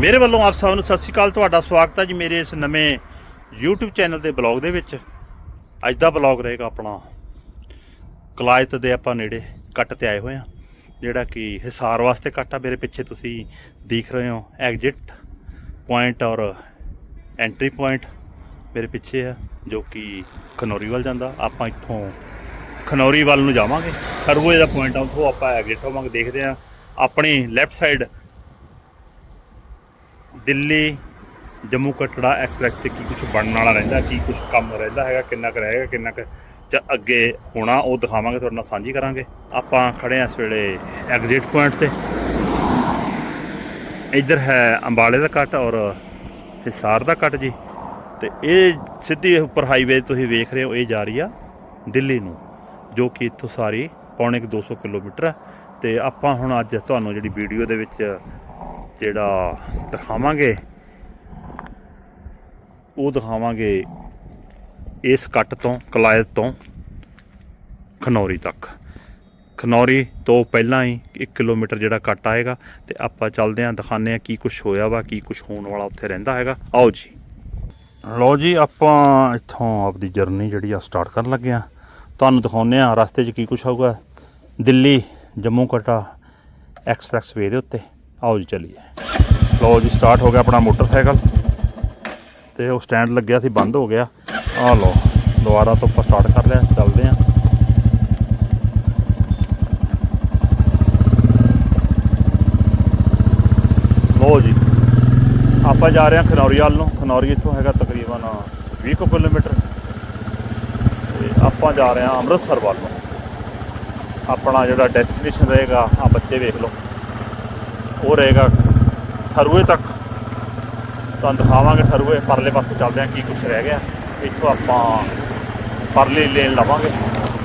ਮੇਰੇ ਵੱਲੋਂ ਆਪ ਸਭ ਨੂੰ ਸਤਿ ਸ਼੍ਰੀ ਅਕਾਲ, ਤੁਹਾਡਾ ਸਵਾਗਤ ਹੈ ਜੀ ਮੇਰੇ ਇਸ ਨਵੇਂ YouTube ਚੈਨਲ ਦੇ ਬਲੌਗ ਦੇ ਵਿੱਚ। ਅੱਜ ਦਾ ਬਲੌਗ ਰਹੇਗਾ ਆਪਣਾ ਕਲਾਇਤ ਦੇ ਆਪਾਂ ਨੇੜੇ ਕੱਟ ਤੇ ਆਏ ਹੋਏ ਆ ਜਿਹੜਾ ਕਿ ਹਿਸਾਰ ਵਾਸਤੇ ਕੱਟ ਆ। ਮੇਰੇ ਪਿੱਛੇ ਤੁਸੀਂ ਦੇਖ ਰਹੇ ਹੋ ਐਗਜ਼ਿਟ ਪੁਆਇੰਟ ਔਰ ਐਂਟਰੀ ਪੁਆਇੰਟ ਮੇਰੇ ਪਿੱਛੇ ਆ, ਜੋ ਕਿ ਖਨੌਰੀ ਵੱਲ ਜਾਂਦਾ। ਆਪਾਂ ਇੱਥੋਂ ਖਨੌਰੀ ਵੱਲ ਨੂੰ ਜਾਵਾਂਗੇ। ਖਰਗੋਏ ਦਾ ਪੁਆਇੰਟ ਆ, ਉੱਥੋਂ ਆਪਾਂ ਐਗਜ਼ਿਟ ਹੋਵਾਂਗੇ, ਦੇਖਦੇ ਆ ਆਪਣੀ left side Delhi, Jammu Katra express ਤੇ ਕੀ ਕੁਝ ਬਣਨ ਵਾਲਾ ਰਹਿੰਦਾ, ਕੀ ਕੁਝ ਕੰਮ ਰਹਿੰਦਾ ਹੈਗਾ, ਕਿੰਨਾ ਕੁ ਰਹੇਗਾ, ਕਿੰਨਾ ਕੁ ਜਾਂ ਅੱਗੇ ਹੋਣਾ, ਉਹ ਦਿਖਾਵਾਂਗੇ, ਤੁਹਾਡੇ ਨਾਲ ਸਾਂਝੀ ਕਰਾਂਗੇ। ਆਪਾਂ ਖੜੇ ਆ ਇਸ ਵੇਲੇ ਐਗਜ਼ਿਟ ਪੁਆਇੰਟ ਤੇ। ਇੱਧਰ ਹੈ ਅੰਬਾਲੇ ਦਾ ਕੱਟ ਔਰ ਹਿਸਾਰ ਦਾ ਕੱਟ ਜੀ। ਤੇ ਇਹ ਸਿੱਧੀ ਉੱਪਰ ਹਾਈਵੇ ਤੁਸੀਂ ਵੇਖ ਰਹੇ ਹੋ, ਇਹ ਜਾ ਰਹੀ ਆ ਦਿੱਲੀ ਨੂੰ, ਜੋ ਕਿ ਇੱਥੋਂ ਸਾਰੀ ਪੌਣੇ ਕੁ 200 ਕਿਲੋਮੀਟਰ ਹੈ। ਤੇ ਆਪਾਂ ਹੁਣ ਅੱਜ ਤੁਹਾਨੂੰ ਜਿਹੜੀ ਵੀਡੀਓ ਦੇ ਵਿੱਚ ਜਿਹੜਾ ਦਿਖਾਵਾਂਗੇ, ਉਹ ਦਿਖਾਵਾਂਗੇ ਇਸ ਕੱਟ ਤੋਂ ਕਲਾਇਤ ਤੋਂ ਖਨੌਰੀ ਤੱਕ। ਖਨੌਰੀ ਤੋਂ ਪਹਿਲਾਂ ਹੀ 1 ਕਿਲੋਮੀਟਰ ਜਿਹੜਾ ਕੱਟ ਆਏਗਾ ਤੇ ਆਪਾਂ ਚੱਲਦੇ ਆਂ ਦਿਖਾਉਂਦੇ ਆਂ ਕੀ ਕੁਝ ਹੋਇਆ ਵਾ, ਕੀ ਕੁਝ ਹੋਣ ਵਾਲਾ ਉੱਥੇ ਰਹਿੰਦਾ ਹੈਗਾ। ਆਓ ਜੀ। ਲਓ ਜੀ, ਆਪਾਂ ਇੱਥੋਂ ਆਪਦੀ ਜਰਨੀ ਜਿਹੜੀ ਆ ਸਟਾਰਟ ਕਰਨ ਲੱਗੇ ਆ ਤੁਹਾਨੂੰ ਦਿਖਾਉਂਦੇ ਆ ਰਸਤੇ 'ਚ ਕੀ ਕੁਝ ਹੋਊਗਾ ਦਿੱਲੀ, ਜੰਮੂ ਕਟਾ ਐਕਸਪ੍ਰੈਸ ਵੇ ਦੇ ਉੱਤੇ। ਆਓ ਜੀ ਚੱਲੀਏ। ਲਓ ਜੀ ਸਟਾਰਟ ਹੋ ਗਿਆ ਆਪਣਾ ਮੋਟਰਸਾਈਕਲ। ਤੇ ਉਹ ਸਟੈਂਡ ਲੱਗਿਆ ਸੀ, ਬੰਦ ਹੋ ਗਿਆ। ਆ ਲਓ, ਦੁਬਾਰਾ ਤੋਂ ਆਪਾਂ ਸਟਾਰਟ ਕਰ ਲਿਆ, ਚੱਲਦੇ ਆਂ ਲਓ ਜੀ, ਆਪਾਂ ਜਾ ਰਹੇ ਹਾਂ ਖਨੌਰੀ ਵੱਲ ਨੂੰ। ਖਨੌਰੀ ਇੱਥੋਂ ਹੈਗਾ ਤਕਰੀਬਨ 20 ਕੁ ਕਿਲੋਮੀਟਰ। ਤੇ ਆਪਾਂ ਜਾ ਰਹੇ ਹਾਂ ਅੰਮ੍ਰਿਤਸਰ ਵੱਲ ਨੂੰ। ਆਪਣਾ ਜਿਹੜਾ ਡੈਸਟੀਨੇਸ਼ਨ ਰਹੇਗਾ ਆ ਬੱਚੇ ਵੇਖ ਲਓ। ਉਹ ਰਹੇਗਾ ਠਰੂਏ ਤੱਕ। ਤੁਹਾਨੂੰ ਦਿਖਾਵਾਂਗੇ ਠਰੂਏ। ਪਰਲੇ ਪਾਸੇ ਚੱਲਦੇ ਹਾਂ, ਕੀ ਕੁਛ ਰਹਿ ਗਿਆ। ਇੱਥੋਂ ਆਪਾਂ ਪਰਲੀ ਲੇਨ ਲਵਾਂਗੇ।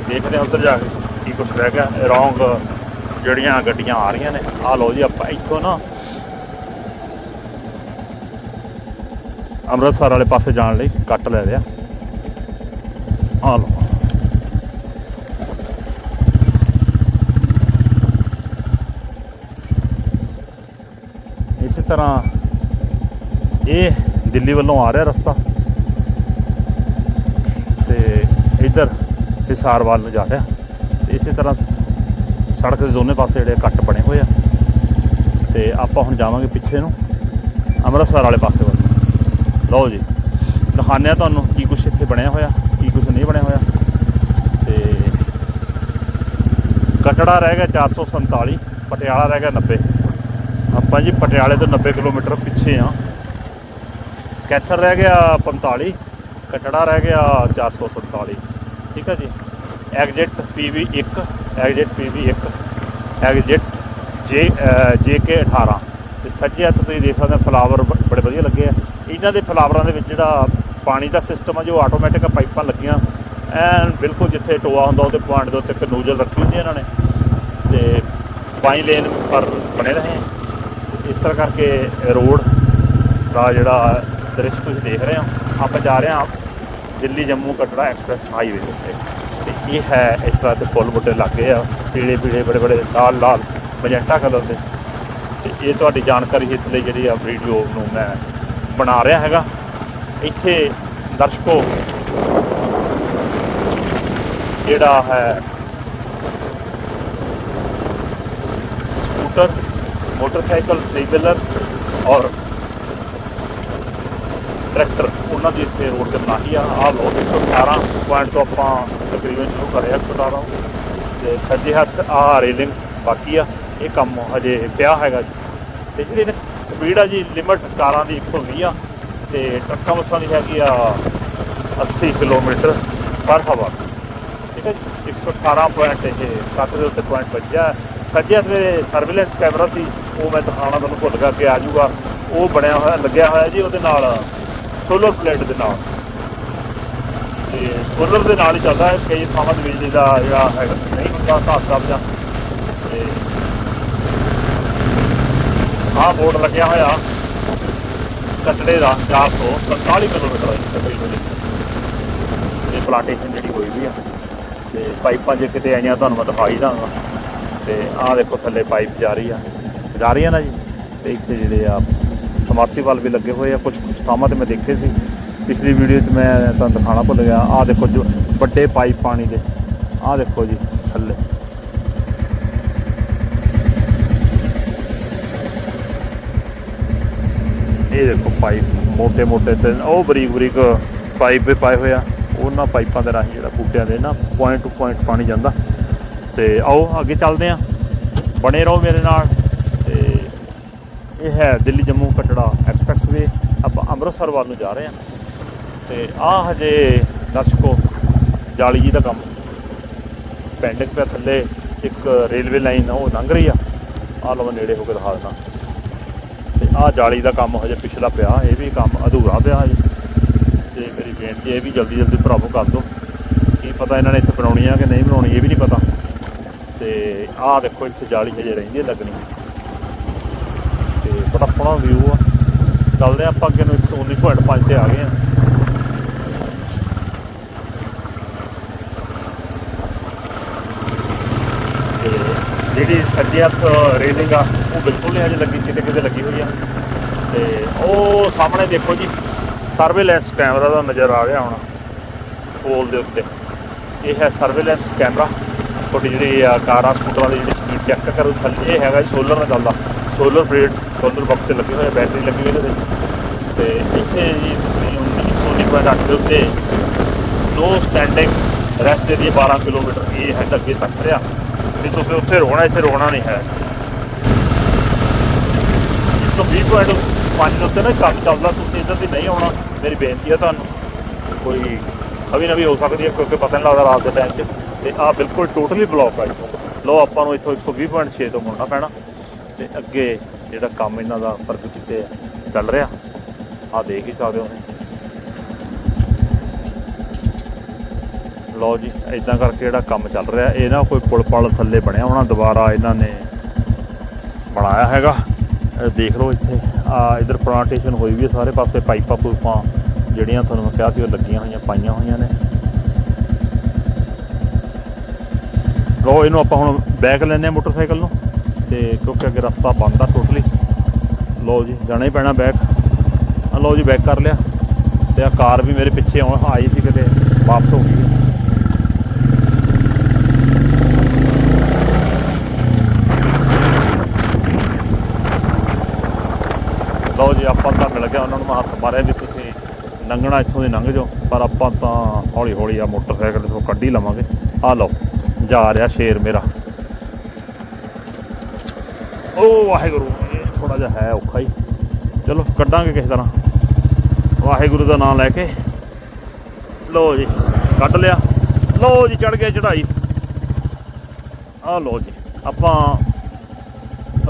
ਦੇਖਦੇ ਹਾਂ ਉੱਧਰ ਜਾ ਕੇ ਕੀ ਕੁਛ ਰਹਿ ਗਿਆ। ਰੌਂਗ ਜਿਹੜੀਆਂ ਗੱਡੀਆਂ ਆ ਰਹੀਆਂ ਨੇ। ਆ ਲਓ ਜੀ, ਆਪਾਂ ਇੱਥੋਂ ਨਾ ਅੰਮ੍ਰਿਤਸਰ ਵਾਲੇ ਪਾਸੇ ਜਾਣ ਲਈ ਕੱਟ ਲੈ ਲਿਆ। ਆ ਲਓ ਇਸੇ ਤਰ੍ਹਾਂ ਇਹ ਦਿੱਲੀ ਵੱਲੋਂ ਆ ਰਿਹਾ ਰਸਤਾ ਤੇ ਇੱਧਰ ਹਿਸਾਰ ਵੱਲ ਨੂੰ ਜਾ ਰਿਹਾ ਤੇ ਇਸੇ ਤਰ੍ਹਾਂ ਸੜਕ ਦੇ ਦੋਨੇ ਪਾਸੇ ਜਿਹੜੇ ਕੱਟ ਬਣੇ ਹੋਏ ਆ ਤੇ ਆਪਾਂ ਹੁਣ ਜਾਵਾਂਗੇ ਪਿੱਛੇ ਨੂੰ ਅੰਮ੍ਰਿਤਸਰ ਵਾਲੇ ਪਾਸੇ ਵੱਲ। ਲਓ ਜੀ, ਦਿਖਾਉਂਦੇ ਆ ਤੁਹਾਨੂੰ ਕੀ ਕੁਛ ਇੱਥੇ ਬਣਿਆ ਹੋਇਆ, ਕੀ ਕੁਛ ਨਹੀਂ ਬਣਿਆ ਹੋਇਆ ਤੇ ਕਟੜਾ ਰਹਿ ਗਿਆ 447 ਪਟਿਆਲਾ ਰਹਿ ਗਿਆ 90 ਆਪਾਂ ਜੀ ਪਟਿਆਲੇ ਤੋਂ 90 ਕਿਲੋਮੀਟਰ ਪਿੱਛੇ ਆ। ਕੈਥਰ ਰਹਿ ਗਿਆ 45 ਕਟੜਾ ਰਹਿ ਗਿਆ 447 ਠੀਕ ਹੈ ਜੀ? Exit PV 1 exit PV 1 exit J J K 18 ਤੇ ਸੱਜੇ ਹੱਥ ਤੁਸੀਂ ਦੇਖ ਸਕਦੇ ਹੋ ਫਲਾਵਰ ਬੜੇ ਵਧੀਆ ਲੱਗੇ ਆ। ਇਹਨਾਂ ਦੇ ਫਲਾਵਰਾਂ ਦੇ ਵਿੱਚ ਜਿਹੜਾ ਪਾਣੀ ਦਾ ਸਿਸਟਮ ਆ, ਜੋ ਆਟੋਮੈਟਿਕ ਪਾਈਪਾਂ ਲੱਗੀਆਂ। ਐਨ ਬਿਲਕੁਲ ਜਿੱਥੇ ਟੋਆ ਹੁੰਦਾ, ਉਹਦੇ ਪੁਆਇੰਟ ਦੇ ਉੱਤੇ ਇੱਕ ਨੂਜ਼ਲ ਰੱਖੀ ਹੁੰਦੀ ਇਹਨਾਂ ਨੇ। ਤੇ ਬਾਈ ਲੇਨ ਪਰ ਬਣੇ ਰਹੇ ਆ। ਇਸ ਤਰ੍ਹਾਂ ਕਰਕੇ ਰੋਡ ਦਾ ਜਿਹੜਾ ਦ੍ਰਿਸ਼ ਤੁਸੀਂ ਦੇਖ ਰਹੇ ਹੋ, ਆਪਾਂ ਜਾ ਰਹੇ ਹਾਂ ਦਿੱਲੀ ਜੰਮੂ ਕਟੜਾ ਐਕਸਪ੍ਰੈਸ ਹਾਈਵੇ ਦੇ ਉੱਤੇ। ਤੇ ਇਹ ਹੈ ਇਸ ਤਰ੍ਹਾਂ ਦੇ ਫੁੱਲ ਬੂਟੇ ਲੱਗੇ ਆ, ਪੀਲੇ ਪੀਲੇ ਬੜੇ ਬੜੇ ਲਾਲ ਲਾਲ ਮਜੈਂਟਾ ਕਲਰ ਦੇ। ਤੇ ਇਹ ਤੁਹਾਡੀ ਜਾਣਕਾਰੀ ਹਿੱਤ ਲਈ ਜਿਹੜੀ ਆ ਵੀਡੀਓ ਨੂੰ ਮੈਂ ਬਣਾ ਰਿਹਾ ਹੈਗਾ। ਇੱਥੇ ਦਰਸ਼ਕੋ, ਜਿਹੜਾ ਹੈ ਸਕੂਟਰ ਮੋਟਰਸਾਈਕਲ ਥ੍ਰੀ ਵੀਲਰ ਔਰ ਟਰੈਕਟਰ ਉਹਨਾਂ ਦੀ ਇੱਥੇ ਰੋਡ ਤੇ ਬਣਾਈ ਆ। ਆਹ ਲੋ 118 ਪੁਆਇੰਟ ਤੋਂ ਆਪਾਂ ਤਕਰੀਬਨ ਸ਼ੁਰੂ ਕਰਿਆ 118 ਤੇ ਸੱਜੇ ਹੱਥ ਆਹ ਰੇਲਿੰਗ ਬਾਕੀ ਆ। ਇਹ ਕੰਮ ਹਜੇ ਪਿਆ ਹੈਗਾ ਜੀ। ਤੇ ਜਿਹੜੀ ਸਪੀਡ ਆ ਜੀ ਲਿਮਟ ਕਾਰਾਂ ਦੀ 120 ਆ। ਤੇ ਟਰੱਕਾਂ ਬੱਸਾਂ ਦੀ ਹੈਗੀ ਆ 80 ਕਿਲੋਮੀਟਰ ਪਰ ਹਵਾ। ਠੀਕ ਹੈ ਜੀ? 118 ਪੁਆਇੰਟ ਇਹ ਸੱਤ ਦੇ ਉੱਤੇ ਪੁਆਇੰਟ ਵੱਜਿਆ। ਸੱਜੇ ਹੱਥ ਦੇ ਸਰਵੇਲੈਂਸ ਕੈਮਰਾ ਸੀ। ਉਹ ਮੈਂ ਦਿਖਾਉਣਾ ਤੁਹਾਨੂੰ ਭੁੱਲ ਗਿਆ ਕਿ ਆ ਜਾਊਗਾ। ਉਹ ਬਣਿਆ ਹੋਇਆ, ਲੱਗਿਆ ਹੋਇਆ ਜੀ ਉਹਦੇ ਨਾਲ ਸੋਲਰ ਪਲੇਟ ਦੇ ਨਾਲ। ਤੇ ਸੋਲਰ ਦੇ ਨਾਲ ਹੀ ਚੱਲਦਾ ਹੈ, ਕਈ ਥਾਵਾਂ ਤੇ ਬਿਜਲੀ ਦਾ ਜਿਹੜਾ ਹੈਗਾ ਨਹੀਂ ਹੁੰਦਾ ਹਿਸਾਬ ਕਿਤਾਬ ਦਾ ਤੇ ਆਹ ਬੋਰਡ ਲੱਗਿਆ ਹੋਇਆ, ਕਟੜੇ ਦਾ 447 ਕਿਲੋਮੀਟਰ ਹੈ ਤਕਰੀਬਨ ਇਹ ਪਲਾਂਟੇਸ਼ਨ ਜਿਹੜੀ ਹੋਈ ਵੀ ਆ। ਤੇ ਪਾਈਪਾਂ ਜੇ ਕਿਤੇ ਆਈਆਂ, ਤੁਹਾਨੂੰ ਮੈਂ ਦਿਖਾਈ ਦਾਂਗਾ। ਤੇ ਆਹ ਦੇਖੋ ਥੱਲੇ ਪਾਈਪ ਜਾ ਰਹੀ ਆ। ਜਾ ਰਹੀਆਂ ਨੇ ਜੀ। ਤੇ ਇੱਥੇ ਜਿਹੜੇ ਆ ਸਮਰਸੀਵਾਲ ਵੀ ਲੱਗੇ ਹੋਏ ਆ ਕੁਝ ਕੁਝ ਥਾਵਾਂ ਤੇ ਮੈਂ ਦੇਖੇ ਸੀ। ਪਿਛਲੀ ਵੀਡੀਓ 'ਚ ਮੈਂ ਤੁਹਾਨੂੰ ਦਿਖਾਣਾ ਭੁੱਲ ਗਿਆ। ਆਹ ਦੇਖੋ ਜੋ ਵੱਡੇ ਪਾਈਪ ਪਾਣੀ ਦੇ। ਆਹ ਦੇਖੋ ਜੀ, ਥੱਲੇ। ਇਹ ਦੇਖੋ ਪਾਈਪ ਮੋਟੇ ਮੋਟੇ ਤੇ ਉਹ ਬਰੀਕ ਬਰੀਕ ਪਾਈਪ ਵੀ ਪਾਏ ਹੋਇਆ ਉਹਨਾਂ ਪਾਈਪਾਂ ਦੇ ਰਾਹੀਂ ਜਿਹੜਾ ਬੂਟਿਆਂ ਦੇ ਨਾ ਪੁਆਇੰਟ ਟੂ ਪੁਆਇੰਟ ਪਾਣੀ ਜਾਂਦਾ। ਤੇ ਆਓ ਅੱਗੇ ਚੱਲਦੇ ਆਂ ਬਣੇ ਰਹੋ ਮੇਰੇ ਨਾਲ। ਇਹ ਹੈ ਦਿੱਲੀ ਜੰਮੂ ਕਟੜਾ ਐਕਸਪ੍ਰੈਸਵੇ। ਆਪਾਂ ਅੰਮ੍ਰਿਤਸਰ ਵੱਲ ਨੂੰ ਜਾ ਰਹੇ ਹਾਂ। ਤੇ ਆਹ ਹਜੇ ਦਰਸ਼ਕੋ, ਜਾਲੀ ਜੀ ਦਾ ਕੰਮ। ਪੈਂਡਕ ਪਿਆ ਥੱਲੇ ਇੱਕ ਰੇਲਵੇ ਲਾਈਨ ਉਹ ਲੰਘ ਰਹੀ ਆ। ਆਹ ਲਓ ਨੇੜੇ ਹੋ ਕੇ ਦਿਖਾ ਦਿੰਦਾ। ਤੇ ਆਹ ਜਾਲੀ ਦਾ ਕੰਮ ਹਜੇ ਪਿਛਲਾ ਪਿਆ, ਇਹ ਵੀ ਕੰਮ ਅਧੂਰਾ ਪਿਆ ਹਜੇ। ਤੇ ਮੇਰੀ ਬੇਨਤੀ ਇਹ ਵੀ ਜਲਦੀ ਜਲਦੀ ਭਰਾਵੋ ਕਰ ਦਿਓ। ਕੀ ਪਤਾ ਇਹਨਾਂ ਨੇ ਇੱਥੇ ਬਣਾਉਣੀ ਆ ਕਿ ਨਹੀਂ ਬਣਾਉਣੀ, ਇਹ ਵੀ ਨਹੀਂ ਪਤਾ। ਤੇ ਆਹ ਦੇਖੋ, ਇੱਥੇ ਜਾਲੀ ਹਜੇ ਰਹਿੰਦੀ ਹੈ, ਲੱਗਣੀ। ਬੜਾ ਸੋਹਣਾ ਵਿਊ ਆ। ਚੱਲਦੇ ਆਪਾਂ ਅੱਗੇ ਨੂੰ 119.5 ਤੇ ਆ ਗਏ ਆ। ਤੇ ਜਿਹੜੀ ਸੱਜੇ ਹੱਥ ਰੇਲਿੰਗ ਆ, ਉਹ ਬਿਲਕੁਲ ਨਹੀਂ ਹਜੇ ਲੱਗੀ, ਕਿਤੇ ਕਿਤੇ ਲੱਗੀ ਹੋਈ ਆ। ਤੇ ਉਹ ਸਾਹਮਣੇ ਦੇਖੋ ਜੀ ਸਰਵੇਲੈਂਸ ਕੈਮਰਾ ਦਾ ਨਜ਼ਰ ਆ ਰਿਹਾ ਹੁਣ ਪੋਲ ਦੇ ਉੱਤੇ। ਇਹ ਹੈ ਸਰਵੇਲੈਂਸ ਕੈਮਰਾ ਤੁਹਾਡੀ ਜਿਹੜੀ ਆ ਕਾਰਾਂ ਸਕੂਟਰਾਂ ਦੀ ਜਿਹੜੀ ਸਪੀਡ ਚੈੱਕ ਕਰੂ, ਥੱਲੇ ਇਹ ਹੈਗਾ ਜੀ ਸੋਲਰ ਨਾਲ ਚੱਲਦਾ ਸੋਲਰ ਪਲੇਟ ਸੋਲਰ ਬਾਕਸ ਤੇ ਲੱਗੇ ਹੋਏ ਬੈਟਰੀ ਲੱਗੀ ਹੋਈ ਇਹਦੇ ਵਿੱਚ ਤੇ ਇੱਥੇ ਜੀ ਤੁਸੀਂ 19.8 ਦੇ ਉੱਤੇ ਨੋ ਸਟੈਂਡਿੰਗ ਰੈਸਟ ਦੀ 12 ਕਿਲੋਮੀਟਰ ਇਹ ਹੈ ਅੱਗੇ ਤੱਕ ਰਿਹਾ। ਵੀ ਤੁਸੀਂ ਉੱਥੇ ਰੋਣਾ, ਇੱਥੇ ਰੋਣਾ ਨਹੀਂ ਹੈ। 120.5 ਦੇ ਉੱਤੇ ਨਾ ਕੰਮ ਚੱਲਦਾ, ਤੁਸੀਂ ਇੱਧਰ ਦੀ ਨਹੀਂ ਆਉਣਾ, ਮੇਰੀ ਬੇਨਤੀ ਹੈ ਤੁਹਾਨੂੰ। ਕੋਈ ਅਭੀ ਨਵੀਂ ਹੋ ਸਕਦੀ ਹੈ, ਕਿਉਂਕਿ ਪਤਾ ਨਹੀਂ ਲੱਗਦਾ ਰਾਤ ਦੇ ਟਾਈਮ 'ਚ। ਤੇ ਆਹ ਬਿਲਕੁਲ ਟੋਟਲੀ ਬਲੌਕ ਆ ਇੱਥੋਂ ਲੋ ਆਪਾਂ ਨੂੰ ਇੱਥੋਂ 120.6 ਤੋਂ ਮੁੜਨਾ ਪੈਣਾ। ਤੇ ਅੱਗੇ ਜਿਹੜਾ ਕੰਮ ਇਹਨਾਂ ਦਾ ਫ਼ਰਕ ਕਿਤੇ ਚੱਲ ਰਿਹਾ, ਆਹ ਦੇਖ ਹੀ ਸਕਦੇ ਹੋ। ਲਓ ਜੀ ਇਦਾਂ ਕਰਕੇ ਜਿਹੜਾ ਕੰਮ ਚੱਲ ਰਿਹਾ, ਇਹ ਨਾ ਕੋਈ ਪੁਲ ਪਲ ਥੱਲੇ ਬਣਿਆ ਹੋਣਾ, ਦੁਬਾਰਾ ਇਹਨਾਂ ਨੇ ਬਣਾਇਆ ਹੈਗਾ। ਦੇਖ ਲਓ ਇੱਥੇ, ਆ ਇਧਰ ਪਲਾਂਟੇਸ਼ਨ ਹੋਈ ਵੀ ਹੈ ਸਾਰੇ ਪਾਸੇ, ਪਾਈਪਾਂ ਪੂਪਾਂ ਜਿਹੜੀਆਂ ਤੁਹਾਨੂੰ ਮੈਂ ਕਿਹਾ ਸੀ ਉਹ ਲੱਗੀਆਂ ਹੋਈਆਂ, ਪਾਈਆਂ ਹੋਈਆਂ ਨੇ। ਲਓ, ਇਹਨੂੰ ਆਪਾਂ ਹੁਣ ਬੈਕ ਲੈਨੇ ਆ ਮੋਟਰਸਾਈਕਲ ਨੂੰ। ਤੇ ਕਿਉਂਕਿ ਅੱਗੇ ਰਸਤਾ ਬੰਦ ਆ ਟੋਟਲੀ ਲਓ ਜੀ, ਜਾਣਾ ਹੀ ਪੈਣਾ ਬੈਕ ਆ ਲਓ ਜੀ ਬੈਕ ਕਰ ਲਿਆ। ਤੇ ਆ ਕਾਰ ਵੀ ਮੇਰੇ ਪਿੱਛੇ ਆਉਣ, ਆਈ ਸੀ ਕਿਤੇ, ਵਾਪਸ ਹੋ ਗਈ। ਲਓ ਜੀ, ਆਪਾਂ ਤਾਂ ਮਿਲ ਗਿਆ ਉਹਨਾਂ ਨੂੰ, ਮੈਂ ਹੱਥ ਮਾਰਿਆ ਵੀ ਤੁਸੀਂ ਲੰਘਣਾ ਇੱਥੋਂ ਦੀ ਲੰਘ ਜਾਓ, ਪਰ ਆਪਾਂ ਤਾਂ ਹੌਲੀ ਹੌਲੀ ਆ ਮੋਟਰਸਾਈਕਲ ਤੋਂ ਕੱਢ ਲਵਾਂਗੇ। ਆ ਲਓ, ਜਾ ਰਿਹਾ ਸ਼ੇਰ ਮੇਰਾ। ਉਹ ਵਾਹਿਗੁਰੂ, ਇਹ ਥੋੜਾ ਜਿਹਾ ਹੈ ਔਖਾ ਹੀ। ਚਲੋ, ਕੱਢਾਂਗੇ ਕਿਸੇ ਤਰ੍ਹਾਂ। ਵਾਹਿਗੁਰੂ ਦਾ ਨਾਮ ਲੈ ਕੇ। ਲਓ ਜੀ, ਕੱਢ ਲਿਆ। ਲਓ ਜੀ ਚੜ ਗਿਆ ਚੜਾਈ ਆ ਲਓ ਜੀ, ਆਪਾਂ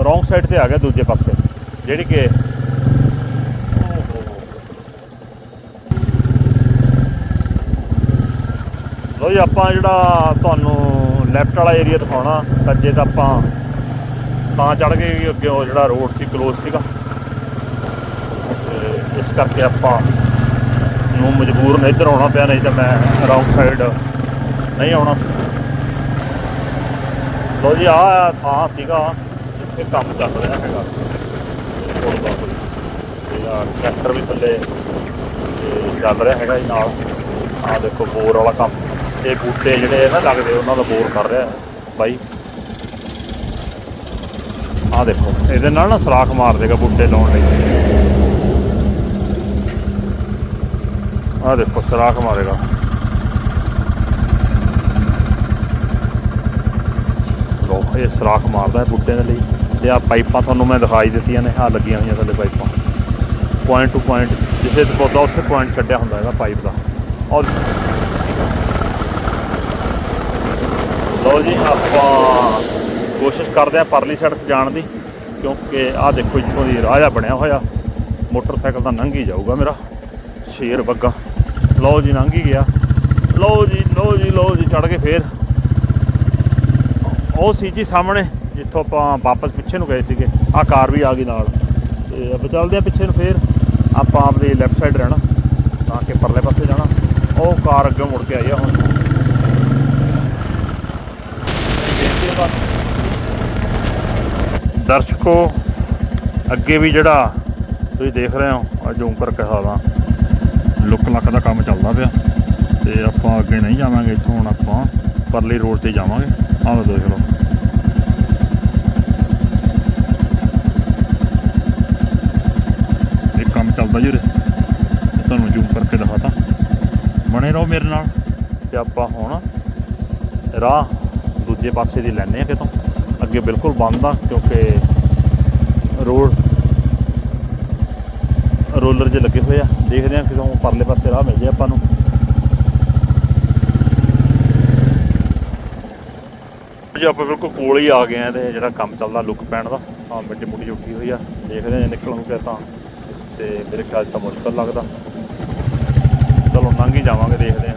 ਰੋਂਗ ਸਾਈਡ ਤੇ ਆ ਗਏ ਦੂਜੇ ਪਾਸੇ। ਜਿਹੜੀ ਕਿ ਲੋ ਜੀ, ਆਪਾਂ ਜਿਹੜਾ ਤੁਹਾਨੂੰ ਲੈਫਟ ਵਾਲਾ ਏਰੀਆ ਦਿਖਾਉਣਾ ਸੱਜੇ ਤਾਂ ਆਪਾਂ ਤਾਂ ਚੜ ਗਏ ਕਿ ਅੱਗੇ ਉਹ ਜਿਹੜਾ ਰੋਡ ਸੀ ਕਲੋਜ਼ ਸੀਗਾ। ਤੇ ਇਸ ਕਰਕੇ ਆਪਾਂ ਨੂੰ ਮਜਬੂਰ ਨੇ ਇੱਧਰ ਆਉਣਾ ਪਿਆ, ਨਹੀਂ ਤਾਂ ਮੈਂ ਰੌਂਗ ਸਾਈਡ ਨਹੀਂ ਆਉਣਾ। ਸੀ ਲੋ ਜੀ ਆ ਥਾਂ ਸੀਗਾ ਜਿੱਥੇ ਕੰਮ ਚੱਲ ਰਿਹਾ ਹੈਗਾ। ਪੁਲ ਦਾ ਕੋਈ ਆ ਟਰੈਕਟਰ ਵੀ ਥੱਲੇ ਚੱਲ ਰਿਹਾ ਹੈਗਾ ਜੀ ਨਾਲ। ਆ ਦੇਖੋ ਬੋਰ ਵਾਲਾ ਕੰਮ। ਇਹ ਬੂਟੇ ਜਿਹੜੇ ਨਾ ਲੱਗਦੇ, ਉਹਨਾਂ ਦਾ ਬੋਰ ਕਰ ਰਿਹਾ। ਬਾਈ ਆ ਦੇਖੋ, ਇਹਦੇ ਨਾਲ ਨਾ ਸਰਾਖ ਮਾਰ ਦੇਗਾ ਬੂਟੇ ਲਾਉਣ ਲਈ। ਆ ਦੇਖੋ, ਸਰਾਖ ਮਾਰੇਗਾ। ਲੋ ਇਹ ਸਰਾਖ ਮਾਰਦਾ ਹੈ ਬੂਟੇ ਦੇ ਲਈ। ਤੇ ਆ ਪਾਈਪਾਂ ਤੁਹਾਨੂੰ ਮੈਂ ਦਿਖਾਈ ਦਿੱਤੀਆਂ ਨੇ ਆ ਲੱਗੀਆਂ ਹੋਈਆਂ ਥੱਲੇ ਪਾਈਪਾਂ। ਪੁਆਇੰਟ ਟੂ ਪੁਆਇੰਟ ਜਿੱਥੇ ਤੇ ਪੌਦਾ, ਉੱਥੇ ਪੁਆਇੰਟ ਛੱਡਿਆ ਹੁੰਦਾ ਹੈਗਾ ਪਾਈਪ ਦਾ। ਔਰ ਲਓ ਜੀ, ਆਪਾਂ ਕੋਸ਼ਿਸ਼ ਕਰਦੇ ਆ ਪਰਲੀ ਸਾਈਡ ਜਾਣ ਦੀ, ਕਿਉਂਕਿ ਆਹ ਦੇਖੋ ਇੱਥੋਂ ਦੀ ਰਾਹ ਜਿਹਾ ਬਣਿਆ ਹੋਇਆ। ਮੋਟਰਸਾਈਕਲ ਤਾਂ ਲੰਘ ਹੀ ਜਾਊਗਾ ਮੇਰਾ, ਸ਼ੇਰ ਬੱਗਾ। ਲਓ ਜੀ ਲੰਘ ਹੀ ਗਿਆ। ਲਓ ਜੀ ਲਓ ਜੀ ਲਓ ਜੀ ਚੜ ਕੇ ਫੇਰ। ਉਹ ਸੀ ਜੀ ਸਾਹਮਣੇ, ਜਿੱਥੋਂ ਆਪਾਂ ਵਾਪਸ ਪਿੱਛੇ ਨੂੰ ਗਏ ਸੀਗੇ। ਆਹ ਕਾਰ ਵੀ ਆ ਗਈ ਨਾਲ। ਤੇ ਆਪਾਂ ਚੱਲਦੇ ਆ ਪਿੱਛੇ ਨੂੰ ਫੇਰ। ਆਪਾਂ ਆਪਦੇ ਲੈਫਟ ਸਾਈਡ ਰਹਿਣਾ, ਤਾਂ ਕਿ ਪਰਲੇ ਪਾਸੇ ਜਾਣਾ। ਉਹ ਕਾਰ ਅੱਗੇ ਮੁੜ ਕੇ ਆਈ ਆ ਹੁਣ ਬੇਨਤੀ ਹੈ ਤੁਹਾਨੂੰ। ਦਰਸ਼ਕੋ, ਅੱਗੇ ਵੀ ਜਿਹੜਾ ਤੁਸੀਂ ਦੇਖ ਰਹੇ ਹੋ ਆ ਜ਼ੂਮ ਕਰਕੇ ਸਾਦਾ ਲੁੱਕ ਲੱਕ ਦਾ ਕੰਮ ਚੱਲਦਾ ਪਿਆ। ਤੇ ਆਪਾਂ ਅੱਗੇ ਨਹੀਂ ਜਾਵਾਂਗੇ, ਇੱਥੋਂ ਹੁਣ ਆਪਾਂ ਪਰਲੀ ਰੋਡ ਤੇ ਜਾਵਾਂਗੇ। ਆਹ ਦੇਖ ਲਓ। ਇਹ ਕੰਮ ਚੱਲਦਾ ਜੀ ਉਰੇ। ਤੁਹਾਨੂੰ ਜ਼ੂਮ ਕਰਕੇ ਦਿਖਾਤਾ। ਬਣੇ ਰਹੋ ਮੇਰੇ ਨਾਲ। ਤੇ ਆਪਾਂ ਹੁਣ ਰਾਹ ਦੂਜੇ ਪਾਸੇ ਦੀ ਲੈਣੇ ਆ ਕਿਤੋਂ। ਅੱਗੇ ਬਿਲਕੁਲ ਬੰਦ ਆ, ਕਿਉਂਕਿ ਰੋਡ ਰੋਲਰ ਜੇ ਲੱਗੇ ਹੋਏ ਆ। ਦੇਖਦੇ ਆ ਕਿਦੋਂ ਪਰਲੇ ਪਾਸੇ ਰਾਹ ਮਿਲ ਜੇ ਆਪਾਂ ਨੂੰ। ਜੀ, ਆਪਾਂ ਬਿਲਕੁਲ ਕੋਲ ਹੀ ਆ ਗਏ ਆ ਤੇ ਜਿਹੜਾ ਕੰਮ ਚੱਲਦਾ ਲੁੱਕ ਪੈਣ ਦਾ ਆ ਮਿੱਟੀ ਮੁੱਟੀ ਉੱਠੀ ਹੋਈ ਆ, ਦੇਖਦੇ ਆ ਜੇ ਨਿਕਲਣ ਨੂੰ ਤਾਂ। ਤੇ ਮੇਰੇ ਖਿਆਲ ਤਾਂ ਮੁਸ਼ਕਲ ਲੱਗਦਾ। ਚਲੋ, ਲੰਘ ਹੀ ਜਾਵਾਂਗੇ, ਦੇਖਦੇ ਆ।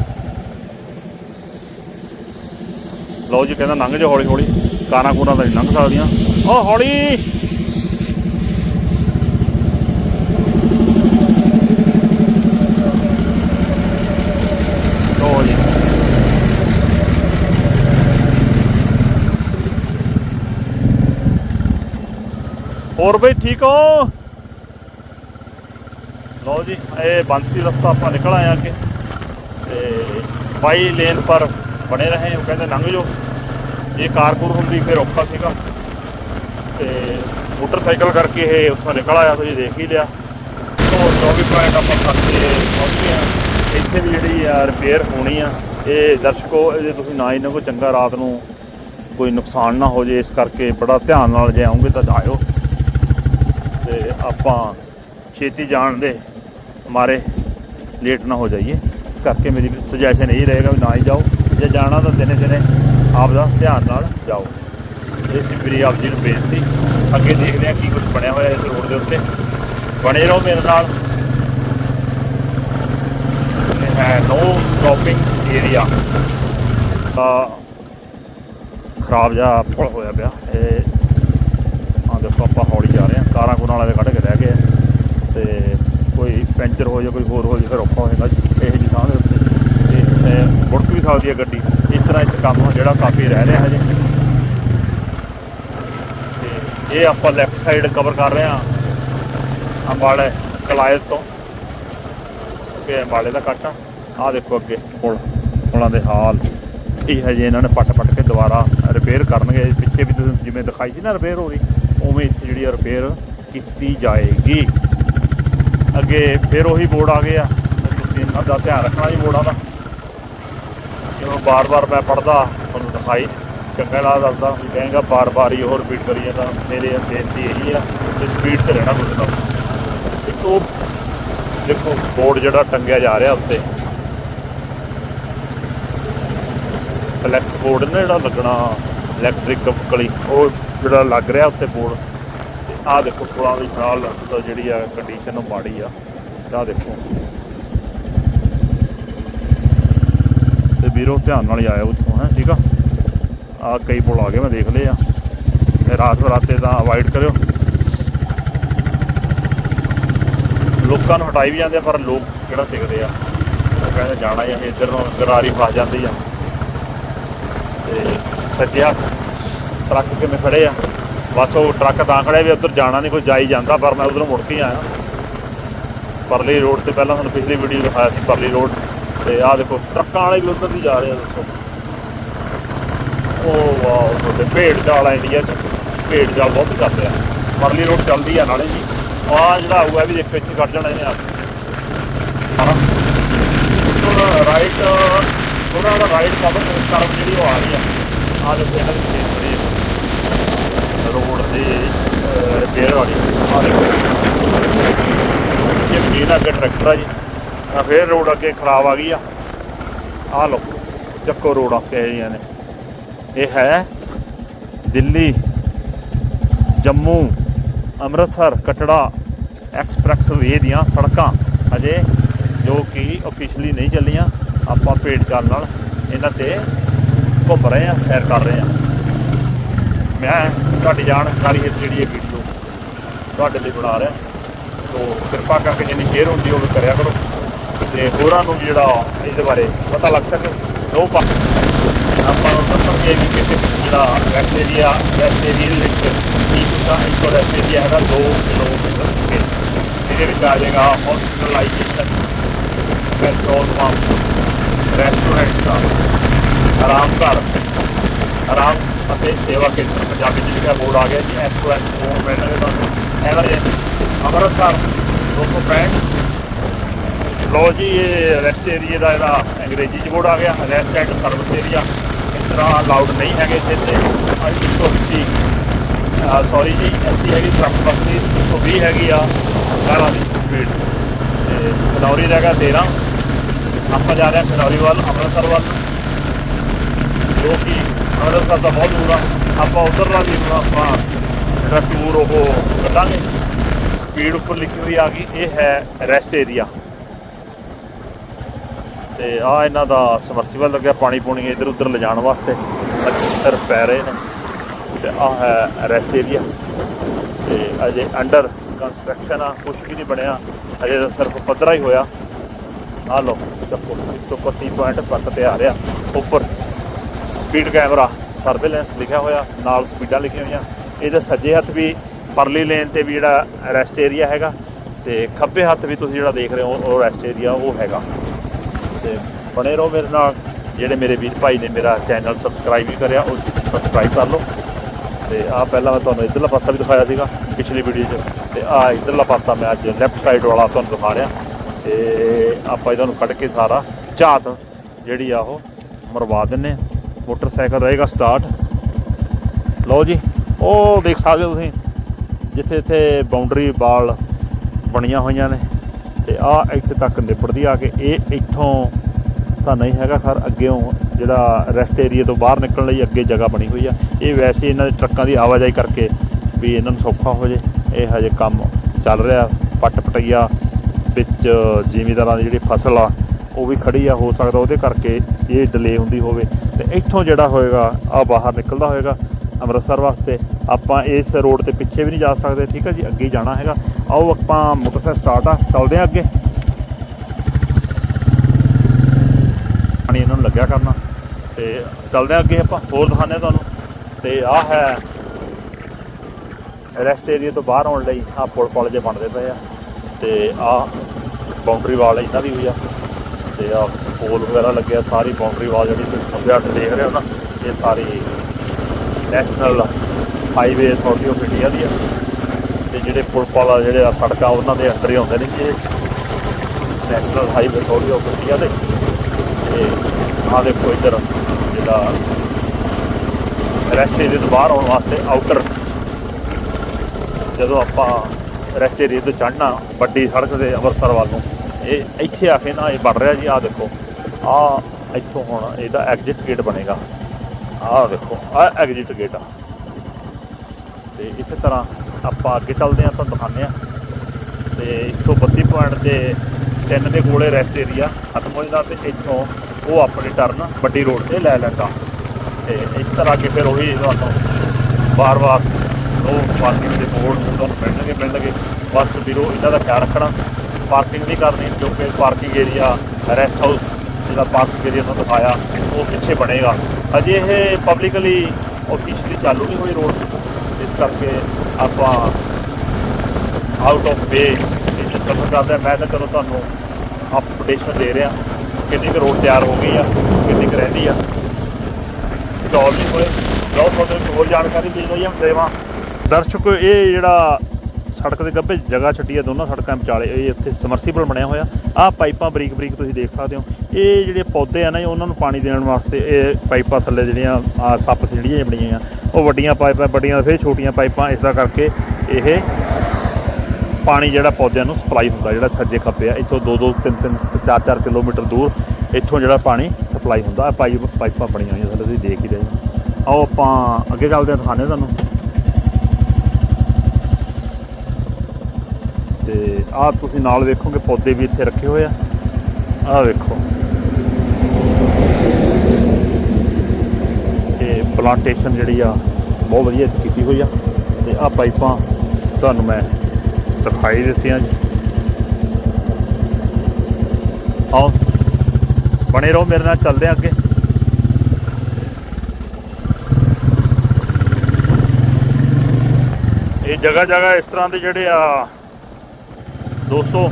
ਲਓ ਜੀ, ਕਹਿੰਦਾ ਲੰਘ ਜਾ ਹੌਲੀ ਹੌਲੀ ਕਾਰਾਂ ਕੂਰਾਂ ਤਾਂ ਨਹੀਂ ਲੰਘ ਸਕਦੀਆਂ। ਓ ਹੌਲੀ! ਹੋਰ ਬਈ ਠੀਕ ਹੋ? ਲਓ ਜੀ, ਇਹ ਬੰਸੀ ਰਸਤਾ ਆਪਾਂ ਨਿਕਲ ਆਏ ਅੱਗੇ। ਤੇ ਬਾਈ ਲੇਨ ਪਰ ਬਣੇ ਰਹੇ, ਉਹ ਕਹਿੰਦੇ ਲੰਘ ਜਾਓ। ਇਹ ਕਾਰਪੂਰ ਹੁੰਦੀ, ਫਿਰ ਔਖਾ ਸੀਗਾ। ਤੇ ਮੋਟਰਸਾਈਕਲ ਕਰਕੇ ਇਹ ਉੱਥੋਂ ਨਿਕਲ ਆਇਆ, ਤੁਸੀਂ ਦੇਖ ਹੀ ਲਿਆ। ਤੋਂ 24 ਪੁਆਇੰਟ ਆਪਾਂ ਕਰਕੇ ਪਹੁੰਚ ਗਏ ਹਾਂ। ਇੱਥੇ ਵੀ ਜਿਹੜੀ ਆ ਰਿਪੇਅਰ ਹੋਣੀ ਆ, ਇਹ ਦਰਸ਼ਕੋ ਜੇ ਤੁਸੀਂ ਨਾ ਇਹਨਾਂ ਕੋ ਚੰਗਾ ਰਾਤ ਨੂੰ ਕੋਈ ਨੁਕਸਾਨ ਨਾ ਹੋ ਜੇ, ਇਸ ਕਰਕੇ ਬੜਾ ਧਿਆਨ ਨਾਲ ਜੇ ਆਉਂਗੇ ਤਾਂ ਜਾਇਓ। ਤੇ ਆਪਾਂ ਛੇਤੀ ਜਾਣ ਦੇ ਮਾਰੇ, ਲੇਟ ਨਾ ਹੋ ਜਾਈਏ। ਇਸ ਕਰਕੇ ਮੇਰੀ ਸੁਜੈਸ਼ਨ ਇਹ ਰਹੇਗਾ ਵੀ ਨਾ ਹੀ ਜਾਓ। ਜੇ ਜਾਣਾ ਤਾਂ ਦਿਨੇ ਦਿਨੇ ਆਪ ਦਾ ਧਿਆਨ ਨਾਲ ਜਾਓ। ਇਹ ਸੀ ਮੇਰੀ ਆਪ ਜੀ ਨੂੰ ਬੇਨਤੀ। ਅੱਗੇ ਦੇਖਦੇ ਹਾਂ ਕੀ ਕੁਝ ਬਣਿਆ ਹੋਇਆ ਇਸ ਰੋਡ ਦੇ ਉੱਤੇ। ਬਣੇ ਰਹੋ ਮੇਰੇ ਨਾਲ। ਹੈ ਨੋ ਸਟਾਪਿੰਗ ਏਰੀਆ ਤਾਂ ਖਰਾਬ ਜਿਹਾ ਪੁਲ ਹੋਇਆ ਪਿਆ। ਇਹ ਆ ਦੇਖੋ ਆਪਾਂ ਹੌਲੀ ਜਾ ਰਹੇ ਹਾਂ। ਕਾਰਾਂ ਕੁਰਾਂ ਵਾਲੇ ਕੱਢ ਕੇ ਰਹਿ ਗਏ ਆ। ਤੇ ਕੋਈ ਪੈਂਚਰ ਹੋ ਜਾ ਕੋਈ ਹੋਰ ਹੋ ਜਾ ਫਿਰ ਔਖਾ ਹੋ ਜਾਂਦਾ। ਇਹ ਜਿਹੀ ਥਾਂ ਦੇ ਉੱਤੇ। ਮੁੜਕ ਵੀ ਸਕਦੀ ਹੈ ਗੱਡੀ। ਇਸ ਤਰ੍ਹਾਂ ਇੱਕ ਕੰਮ ਜਿਹੜਾ ਕਾਫੀ ਰਹਿ ਰਿਹਾ ਹਜੇ। ਤੇ ਇਹ ਆਪਾਂ ਲੈਫਟ ਸਾਈਡ ਕਵਰ ਕਰ ਰਹੇ ਹਾਂ। ਅੰਬਾਲੇ ਕਲਾਇਤ ਤੋਂ। ਕਿ ਅੰਬਾਲੇ ਦਾ ਕੱਟ। ਆ ਆਹ ਦੇਖੋ ਅੱਗੇ ਪੁਲ ਪੁਲਾਂ ਦੇ ਹਾਲ। ਇਹ ਹਜੇ ਇਹਨਾਂ ਨੇ ਪੱਟ ਪੱਟ ਕੇ ਦੁਬਾਰਾ ਰਿਪੇਅਰ ਕਰਨਗੇ। ਪਿੱਛੇ ਵੀ ਤੁਸੀਂ ਜਿਵੇਂ ਦਿਖਾਈ ਸੀ ਨਾ ਰਿਪੇਅਰ ਹੋ ਰਹੀ ਉਵੇਂ ਇੱਥੇ ਜਿਹੜੀ ਰਿਪੇਅਰ ਕੀਤੀ ਜਾਏਗੀ। ਅੱਗੇ ਫਿਰ ਉਹੀ ਬੋਰਡ ਆ ਗਏ ਆ। ਤੁਸੀਂ ਇਹਨਾਂ ਦਾ ਧਿਆਨ ਰੱਖਣਾ ਜੀ ਬੋਰਡਾਂ ਦਾ। ਜਿਵੇਂ ਬਾਰ-ਬਾਰ ਮੈਂ ਪੜਦਾ ਤੁਹਾਨੂੰ ਦਿਖਾਈ। ਚੰਗਾ ਲੱਗਦਾ ਦੱਸਦਾ ਵੀ ਕਹੇਗਾ ਬਾਰ-ਬਾਰ ਹੀ ਉਹ ਰਿਪੀਟ ਕਰੀ ਜਾਂਦਾ। ਮੇਰੇ ਬੇਨਤੀ ਇਹੀ ਆ ਕਿ ਸਪੀਡ ਤੇ ਰਹਿਣਾ ਕੁਝ ਨਾ ਇੱਕ ਉਹ ਦੇਖੋ ਬੋਰਡ ਜਿਹੜਾ ਟੰਗਿਆ ਜਾ ਰਿਹਾ ਉੱਤੇ। ਫਲੈਕਸ ਬੋਰਡ ਨੇ ਜਿਹੜਾ ਲੱਗਣਾ ਇਲੈਕਟ੍ਰਿਕ ਕਲੀ ਉਹ ਜਿਹੜਾ ਲੱਗ ਰਿਹਾ ਉੱਤੇ ਬੋਰਡ ਤੇ ਆਹ ਦੇਖੋ, ਪੁਲਾਂ ਦੀ ਨਾਲ ਜਿਹੜੀ ਆ ਕੰਡੀਸ਼ਨ ਉਹ ਮਾੜੀ ਆ। ਆਹ ਦੇਖੋ। ਵੀਰੋ ਧਿਆਨ ਨਾਲ ਹੀ ਆਇਓ ਉੱਥੋਂ ਹੈ ਠੀਕ ਆ? ਆ ਕਈ ਪੁਲ ਆ ਗਏ ਮੈਂ ਦੇਖ ਲਏ ਆ। ਇਹ ਰਾਤ ਬਰਾਤੇ ਤਾਂ ਅਵਾਇਡ ਕਰਿਓ। ਲੋਕਾਂ ਨੂੰ ਹਟਾਈ ਵੀ ਜਾਂਦੇ ਆ, ਪਰ ਲੋਕ ਕਿਹੜਾ ਟਿਕਦੇ ਆ? ਉਹ ਕਹਿੰਦੇ ਜਾਣਾ ਜਾਂ ਇੱਧਰ ਨੂੰ ਗਰਾਰੀ ਫਸ ਜਾਂਦੀ ਆ। ਤੇ ਸੱਜਿਆ ਟਰੱਕ ਕਿਵੇਂ ਖੜੇ ਆ? ਬਸ ਉਹ ਟਰੱਕ ਤਾਂ ਖੜਿਆ ਵੀ ਉੱਧਰ ਜਾਣਾ ਨਹੀਂ ਕੋਈ ਜਾਈ ਜਾਂਦਾ ਪਰ ਮੈਂ ਉਧਰੋਂ ਮੁੜ ਕੇ ਆਇਆ। ਪਰਲੀ ਰੋਡ ਤੇ ਪਹਿਲਾਂ ਤੁਹਾਨੂੰ ਪਿਛਲੀ ਵੀਡੀਓ ਦਿਖਾਇਆ ਸੀ ਪਰਲੀ ਰੋਡ ਤੇ ਆਹ ਦੇਖੋ, ਟਰੱਕਾਂ ਵਾਲੇ ਵੀ ਉੱਧਰ ਦੀ ਜਾ ਰਹੇ ਆ ਦੱਸੋ। ਉਹ ਵਾਓ ਤੁਹਾਡੇ ਭੇਡ ਚਾਲ ਆ ਇੰਡੀਆ ਚ। ਭੇਡ ਚਾਲ ਬਹੁਤ ਚੱਲਦੇ ਆ। ਪਰਲੀ ਰੋਡ ਚੱਲਦੀ ਆ ਨਾਲੇ ਜੀ। ਆ ਜਿਹੜਾ ਆਊਗਾ ਵੀ ਦੇਖੋ, ਇੱਥੇ ਕੱਢ ਜਾਣਾ ਇਹਨੇ ਆ ਥੋੜਾ ਰਾਈਟ ਥੋੜਾ ਦਾ ਰਾਈਟ ਕਵਰ ਕਰਵ ਜਿਹੜੀ ਉਹ ਆ ਰਹੀ ਆ। ਆ ਦੇਖੋ ਇਹਨਾਂ ਰੋਡ ਦੇ ਰਿਪੇਅਰ ਵਾਲੀ। ਆ ਦੇਖੋ। ਇਹ ਵੀ ਦਾ ਅੱਗੇ ਟਰੈਕਟਰ ਆ ਜੀ। ਆ ਫੇਰ ਰੋਡ ਅੱਗੇ ਖਰਾਬ ਆ ਗਈ ਆ। ਆ ਲਓ, ਚੱਕੋ ਰੋਡ ਆ ਕੇ ਆਈਆਂ ਨੇ। ਇਹ ਹੈ ਦਿੱਲੀ, ਜੰਮੂ, ਅੰਮ੍ਰਿਤਸਰ, ਕਟੜਾ, ਐਕਸਪ੍ਰੈਸ ਵੇ ਦੀਆਂ ਸੜਕਾਂ। ਅਜੇ ਜੋ ਕਿ ਅਫੀਸ਼ੀਅਲੀ ਨਹੀਂ ਚੱਲੀਆਂ, ਆਪਾਂ ਭੇਡ ਚਾਲ ਨਾਲ ਇਹਨਾਂ ਤੇ ਘੁੰਮ ਰਹੇ ਆ ਸੈਰ ਕਰ ਰਹੇ ਆ ਮੈਂ ਤੁਹਾਡੀ ਜਾਣਕਾਰੀ ਹੈ ਜਿਹੜੀ ਇਹ ਵੀਡੀਓ ਤੁਹਾਡੇ ਲਈ ਬਣਾ ਰਿਹਾ। ਸੋ ਕਿਰਪਾ ਕਰਕੇ ਜਿੰਨੀ ਸ਼ੇਅਰ ਹੁੰਦੀ ਉਹ ਵੀ ਕਰਿਆ ਕਰੋ। ਤੇ ਹੋਰਾਂ ਨੂੰ ਵੀ ਜਿਹੜਾ ਇਹਦੇ ਬਾਰੇ ਪਤਾ ਲੱਗ ਸਕੇ। ਉਹ ਪਾ ਆਪਾਂ ਨੂੰ ਦੱਸਾਂਗੇ ਵੀ ਕਿਤੇ ਜਿਹੜਾ ਵੈਸਟ ਏਰੀਆ ਵੈਸਟ ਏਰੀਆ ਦੇ ਵਿੱਚ ਇੱਕ ਦਾ ਇੱਕ ਵੈਸਟ ਏਰੀਆ ਹੈਗਾ 2 ਕਿਲੋਮੀਟਰ ਅੱਗੇ। ਇਹਦੇ ਵਿੱਚ ਆ ਜਾਏਗਾ ਹਸਪੀਟਲਾਈਜੇਸ਼ਨ ਪੈਟਰੋਲ ਪੰਪ ਰੈਸਟੋਰੈਂਟ ਦਾ ਆਰਾਮ ਘਰ, ਆਰਾਮ ਅਤੇ ਸੇਵਾ ਕੇਂਦਰ। ਪੰਜਾਬੀ ਚ ਲਿਖਿਆ ਬੋਰਡ ਆ ਗਿਆ ਜੀ ਐਸਓਐਸ ਫੋਨ ਮਿਲਣਗੇ ਤੁਹਾਨੂੰ ਐਵਰਜੈਂਸੀ ਅੰਮ੍ਰਿਤਸਰ 265 ਲੋ ਜੀ, ਇਹ ਰੈਸਟ ਏਰੀਆ ਦਾ ਇਹਦਾ ਅੰਗਰੇਜ਼ੀ ਚ ਬੋਰਡ ਆ ਗਿਆ ਰੈਸਟ ਐਂਡ ਸਰਵਿਸ ਏਰੀਆ ਇਸ ਤਰ੍ਹਾਂ ਅਲਾਉਡ ਨਹੀਂ ਹੈਗੇ ਇੱਥੇ ਤੇ। 180 ਸੌਰੀ ਜੀ ਐਸੀ ਹੈਗੀ ਟਰੱਕ ਬੱਸ ਦੀ 120 ਹੈਗੀ ਆ ਕਾਰਾਂ ਦੀ ਸਪੀਡ ਤੇ ਖਨੌਰੀ ਦਾ ਹੈਗਾ 13 ਆਪਾਂ ਜਾ ਰਹੇ ਹਾਂ ਖਨੌਰੀ ਵੱਲ, ਅੰਮ੍ਰਿਤਸਰ ਵੱਲ। ਜੋ ਕਿ ਅੰਮ੍ਰਿਤਸਰ ਦਾ ਬਹੁਤ ਦੂਰ ਆ। ਆਪਾਂ ਉਧਰ ਦਾ ਵੀ ਹੁਣ ਆਪਾਂ ਜਿਹੜਾ ਟੂਰ ਉਹ ਕੱਢਾਂਗੇ। ਸਪੀਡ ਉੱਪਰ ਲਿਖੀ ਹੋਈ ਆ ਗਈ, ਇਹ ਹੈ ਰੈਸਟ ਏਰੀਆ ਤੇ ਆ ਇਹਨਾਂ ਦਾ ਸਮਰਸੀਬਲ ਲੱਗਿਆ, ਪਾਣੀ ਪੂਣੀ ਇੱਧਰ ਉੱਧਰ ਲਿਜਾਣ ਵਾਸਤੇ। ਮੱਛਰ ਪੈ ਰਹੇ ਨੇ। ਤੇ ਆ ਹੈ ਰੈਸਟ ਏਰੀਆ ਤੇ ਅਜੇ ਅੰਡਰ ਕੰਸਟਰਕਸ਼ਨ ਆ ਕੁਝ ਵੀ ਨਹੀਂ ਬਣਿਆ। ਅਜੇ ਤਾਂ ਸਿਰਫ ਪੱਧਰਾ ਹੀ ਹੋਇਆ। ਆ ਲੋ ਚੱਕੋ 125.7 ਤੇ ਆ ਰਿਹਾ। ਉੱਪਰ ਸਪੀਡ ਕੈਮਰਾ ਸਰਵੇਲੈਂਸ ਲਿਖਿਆ ਹੋਇਆ, ਨਾਲ ਸਪੀਡਾਂ ਲਿਖੀਆਂ ਹੋਈਆਂ। ਇਹਦੇ ਸੱਜੇ ਹੱਥ ਵੀ, ਪਰਲੀ ਲੇਨ ਤੇ ਵੀ ਜਿਹੜਾ ਰੈਸਟ ਏਰੀਆ ਹੈਗਾ। ਤੇ ਖੱਬੇ ਹੱਥ ਵੀ ਤੁਸੀਂ ਜਿਹੜਾ ਦੇਖ ਰਹੇ ਹੋ, ਉਹ ਰੈਸਟ ਏਰੀਆ ਉਹ ਹੈਗਾ। ਤੇ ਬਣੇ ਰਹੋ ਮੇਰੇ ਨਾਲ। ਜਿਹੜੇ ਮੇਰੇ ਵੀਰ ਭਾਈ ਨੇ ਮੇਰਾ ਚੈਨਲ ਸਬਸਕ੍ਰਾਈਬ ਵੀ ਕਰਿਆ, ਉਹ ਸਬਸਕ੍ਰਾਈਬ ਕਰ ਲਓ। ਤੇ ਆ ਪਹਿਲਾਂ ਮੈਂ ਤੁਹਾਨੂੰ ਇਧਰਲਾ ਪਾਸਾ ਵੀ ਦਿਖਾਇਆ ਸੀਗਾ, ਪਿਛਲੀ ਵੀਡੀਓ 'ਚ। ਤੇ ਆ ਇਧਰਲਾ ਪਾਸਾ ਮੈਂ ਅੱਜ ਲੈਫਟ ਸਾਈਡ ਵਾਲਾ ਤੁਹਾਨੂੰ ਦਿਖਾ ਰਿਹਾ। ਤੇ ਆਪਾਂ ਇਹਨਾਂ ਨੂੰ ਕੱਢ ਕੇ ਸਾਰਾ ਝਾਤ ਜਿਹੜੀ ਆ ਉਹ ਮਰਵਾ ਦਿੰਨੇ ਮੋਟਰਸਾਈਕਲ ਰਹੇਗਾ ਸਟਾਰਟ ਲਓ ਜੀ, ਉਹ ਦੇਖ ਸਕਦੇ ਹੋ ਤੁਸੀਂ ਜਿੱਥੇ ਇੱਥੇ ਬਾਉਂਡਰੀ ਵਾਲ ਬਣੀਆਂ ਹੋਈਆਂ ਨੇ। ਤੇ ਆ ਇੱਥੇ ਤੱਕ ਨਿਬੜਦੀ ਆ ਕੇ ਇਹ ਇੱਥੋਂ ਤਾਂ ਨਹੀਂ ਹੈਗਾ ਖਰ ਅੱਗੇੋਂ ਜਿਹੜਾ ਰੈਸਟ ਏਰੀਆ ਤੋਂ ਬਾਹਰ ਨਿਕਲਣ ਲਈ ਅੱਗੇ ਜਗ੍ਹਾ ਬਣੀ ਹੋਈ ਆ। ਇਹ ਵੈਸੇ ਇਹਨਾਂ ਦੇ ਟਰੱਕਾਂ ਦੀ ਆਵਾਜਾਈ ਕਰਕੇ ਵੀ ਇਹਨਾਂ ਨੂੰ ਸੌਖਾ ਹੋ ਜੇ। ਇਹ ਹਜੇ ਕੰਮ ਚੱਲ ਰਿਹਾ, ਪੱਟ ਪਟਈਆ ਵਿੱਚ ਜ਼ਿਮੀਦਾਰਾਂ ਦੀ ਜਿਹੜੀ ਫਸਲ ਆ, ਉਹ ਵੀ ਖੜੀ ਆ, ਹੋ ਸਕਦਾ ਉਹਦੇ ਕਰਕੇ ਇਹ ਡਿਲੇ ਹੁੰਦੀ ਹੋਵੇ। ਤੇ ਇੱਥੋਂ ਜਿਹੜਾ ਹੋਏਗਾ ਆ ਬਾਹਰ ਨਿਕਲਦਾ ਹੋਏਗਾ। ਅੰਮ੍ਰਿਤਸਰ ਵਾਸਤੇ। ਆਪਾਂ ਇਸ ਰੋਡ ਤੇ ਪਿੱਛੇ ਵੀ ਨਹੀਂ ਜਾ ਸਕਦੇ, ਠੀਕ ਹੈ ਜੀ? ਅੱਗੇ ਜਾਣਾ ਹੈਗਾ। ਆਓ ਆਪਾਂ ਮੋਟਰਸਾਈਕਲ ਸਟਾਰਟ ਆ। ਚੱਲਦੇ ਆ ਅੱਗੇ। ਪਾਣੀ ਇਹਨਾਂ ਨੂੰ ਲੱਗਿਆ ਕਰਨਾ। ਤੇ ਚੱਲਦੇ ਆ ਅੱਗੇ ਆਪਾਂ। ਹੋਰ ਦਿਖਾਉਂਦੇ ਆ ਤੁਹਾਨੂੰ। ਤੇ ਆਹ ਹੈ ਰੈਸਟ ਏਰੀਆ ਤੋਂ ਬਾਹਰ ਆਉਣ ਲਈ ਆਹ ਪੁਲ ਪੁਲ ਜੇ ਬਣਦੇ ਪਏ ਆ। ਤੇ ਆਹ ਬਾਉਂਡਰੀ ਵਾਲ ਇਹਨਾਂ ਦੀ ਹੋਈ ਆ। ਤੇ ਆਹ ਪੋਲ ਵਗੈਰਾ ਲੱਗਿਆ ਸਾਰੀ ਬਾਉਂਡਰੀ ਵਾਲ ਜਿਹੜੀ ਤੁਸੀਂ ਖੱਬੇ ਹੱਥ ਦੇਖ ਰਹੇ ਹੋ ਨਾ, ਇਹ ਸਾਰੀ National Highway Authority of India ਦੀ ਆ। ਤੇ ਜਿਹੜੇ ਪੁਲ ਪਾਲਾ ਜਿਹੜੇ ਆ ਸੜਕਾਂ, ਉਹਨਾਂ ਦੇ ਅੰਦਰ ਹੀ ਆਉਂਦੇ ਨੇ ਕਿ National Highway Authority of India ਦੇ। ਤੇ ਆਹ ਦੇਖੋ ਇੱਧਰ, ਜਿਹੜਾ ਰੈਸਟ ਏਰੀਆ ਤੋਂ ਬਾਹਰ ਆਉਣ ਵਾਸਤੇ ਆਊਟਰ ਜਦੋਂ ਆਪਾਂ ਰੈਸਟ ਏਰੀਆ ਤੋਂ ਚੜ੍ਹਨਾ, ਵੱਡੀ ਸੜਕ ਦੇ ਅੰਮ੍ਰਿਤਸਰ ਵੱਲ ਨੂੰ, ਇਹ ਇੱਥੇ ਆ ਕੇ ਨਾ ਇਹ ਬਣ ਰਿਹਾ ਜੀ, ਆਹ ਦੇਖੋ। ਆਹ ਇੱਥੋਂ ਹੁਣ ਇਹਦਾ ਐਗਜ਼ਿਟ ਗੇਟ ਬਣੇਗਾ। ਆਹ ਦੇਖੋ ਆਹ ਐਗਜ਼ਿਟ ਗੇਟ ਆ। ਤੇ ਇਸੇ ਤਰ੍ਹਾਂ ਆਪਾਂ ਅੱਗੇ ਚੱਲਦੇ ਹਾਂ ਤਾਂ ਦਿਖਾਉਂਦੇ ਆ ਤੇ 132 ਪੁਆਇੰਟ ਤੇ ਤਿੰਨ ਦੇ ਕੋਲੇ ਰੈਸਟ ਏਰੀਆ ਖਤਮ ਹੋ ਜਾਂਦਾ ਤੇ ਇੱਥੋਂ ਉਹ ਆਪਣੀ ਟਰਨ ਵੱਡੀ ਰੋਡ ਤੇ ਲੈ ਲੈਂਦਾ। ਤੇ ਇਸ ਤਰ੍ਹਾਂ ਅੱਗੇ ਫਿਰ ਉਹੀ ਤੁਹਾਨੂੰ ਵਾਰ-ਵਾਰ ਉਹ ਪਾਰਕਿੰਗ ਦੇ ਬੋਰਡ ਤੁਹਾਨੂੰ ਮਿਲਣਗੇ ਮਿਲਣਗੇ। ਬਸ ਵੀਰੋ, ਇਹਨਾਂ ਦਾ ਖਿਆਲ ਰੱਖਣਾ। ਪਾਰਕਿੰਗ ਨਹੀਂ ਕਰਨੀ ਕਿਉਂਕਿ ਪਾਰਕਿੰਗ ਏਰੀਆ ਰੈਸਟ ਹਾਊਸ ਜਿਹੜਾ ਪਾਰਕਿੰਗ ਏਰੀਆ ਤੁਹਾਨੂੰ ਦਿਖਾਇਆ, ਉਹ ਪਿੱਛੇ ਬਣੇਗਾ। ਅਜੇ ਇਹ ਪਬਲਿਕਲੀ ਆਫੀਸ਼ੀਅਲੀ ਚਾਲੂ ਨਹੀਂ ਹੋਈ ਰੋਡ। ਇਸ ਕਰਕੇ ਆਪਾਂ ਆਊਟ ਆਫ ਵੇ ਇਹ ਸਫਰ ਕਰਦੇ ਹਾਂ। ਮੈਂ ਤਾਂ ਚਲੋ ਤੁਹਾਨੂੰ ਅਪਡੇਸ਼ਨ ਦੇ ਰਿਹਾ। ਕਿੰਨੀ ਕੁ ਰੋਡ ਤਿਆਰ ਹੋ ਗਈ ਆ, ਕਿੰਨੀ ਕੁ ਰਹਿੰਦੀ ਆ। ਸਟਾਲ ਨਹੀਂ ਹੋਏ। ਲਓ ਤੁਹਾਨੂੰ ਇੱਕ ਹੋਰ ਜਾਣਕਾਰੀ ਦੇ ਰਹੀ ਹਾਂ ਦੇਵਾਂ ਦਰਸ਼ਕੋ, ਇਹ ਜਿਹੜਾ ਸੜਕ ਦੇ ਗੱਭੇ ਜਗ੍ਹਾ ਛੱਡੀ ਹੈ ਦੋਨਾਂ ਸੜਕਾਂ ਵਿਚਾਲੇ ਇਹ ਇੱਥੇ ਸਮਰਸੀਬਲ ਬਣਿਆ ਹੋਇਆ। ਆਹ ਪਾਈਪਾਂ ਬਰੀਕ ਬਰੀਕ ਤੁਸੀਂ ਦੇਖ ਸਕਦੇ ਹੋ। ਇਹ ਜਿਹੜੇ ਪੌਦੇ ਆ ਨਾ ਜੀ, ਉਹਨਾਂ ਨੂੰ ਪਾਣੀ ਦੇਣ ਵਾਸਤੇ ਇਹ ਪਾਈਪਾਂ ਥੱਲੇ ਜਿਹੜੀਆਂ ਆ ਸੱਪ ਸੀੜੀਆਂ ਬਣੀਆਂ ਆ। ਉਹ ਵੱਡੀਆਂ ਪਾਈਪਾਂ ਵੱਡੀਆਂ ਫਿਰ ਛੋਟੀਆਂ ਪਾਈਪਾਂ ਇਸ ਦਾ ਕਰਕੇ ਇਹ ਪਾਣੀ ਜਿਹੜਾ ਪੌਦਿਆਂ ਨੂੰ ਸਪਲਾਈ ਹੁੰਦਾ ਜਿਹੜਾ ਸੱਜੇ ਖੱਪੇ ਆ। ਇੱਥੋਂ 2 2 3 3 4 4 ਕਿਲੋਮੀਟਰ ਦੂਰ ਇੱਥੋਂ ਜਿਹੜਾ ਪਾਣੀ ਸਪਲਾਈ ਹੁੰਦਾ। ਆਹ ਪਾਈਪ ਪਾਈਪਾਂ ਬਣੀਆਂ ਹੋਈਆਂ ਥੱਲੇ ਤੁਸੀਂ ਦੇਖ ਹੀ ਰਹੇ ਹੋ। ਆਓ ਆਪਾਂ ਅੱਗੇ ਚੱਲਦੇ ਹਾਂ ਦਿਖਾਉਂਦੇ ਹਾਂ ਤੁਹਾਨੂੰ। ਤੇ ਆਹ ਤੁਸੀਂ ਨਾਲ ਵੇਖੋਗੇ, ਪੌਦੇ ਵੀ ਇੱਥੇ ਰੱਖੇ ਹੋਏ ਆ। ਆਹ ਵੇਖੋ। ਇਹ ਪਲਾਂਟੇਸ਼ਨ ਜਿਹੜੀ ਆ, ਬਹੁਤ ਵਧੀਆ ਕੀਤੀ ਹੋਈ ਆ। ਤੇ ਆਹ ਪਾਈਪਾਂ ਤੁਹਾਨੂੰ ਮੈਂ ਦਿਖਾਈ ਦਿੱਤੀਆਂ ਜੀ। ਆਓ, ਬਣੇ ਰਹੋ ਮੇਰੇ ਨਾਲ, ਚੱਲਦੇ ਹਾਂ ਅੱਗੇ। ਇਹ ਜਗ੍ਹਾ ਜਗ੍ਹਾ ਇਸ ਤਰ੍ਹਾਂ ਦੇ ਜਿਹੜੇ ਆ ਦੋਸਤੋ,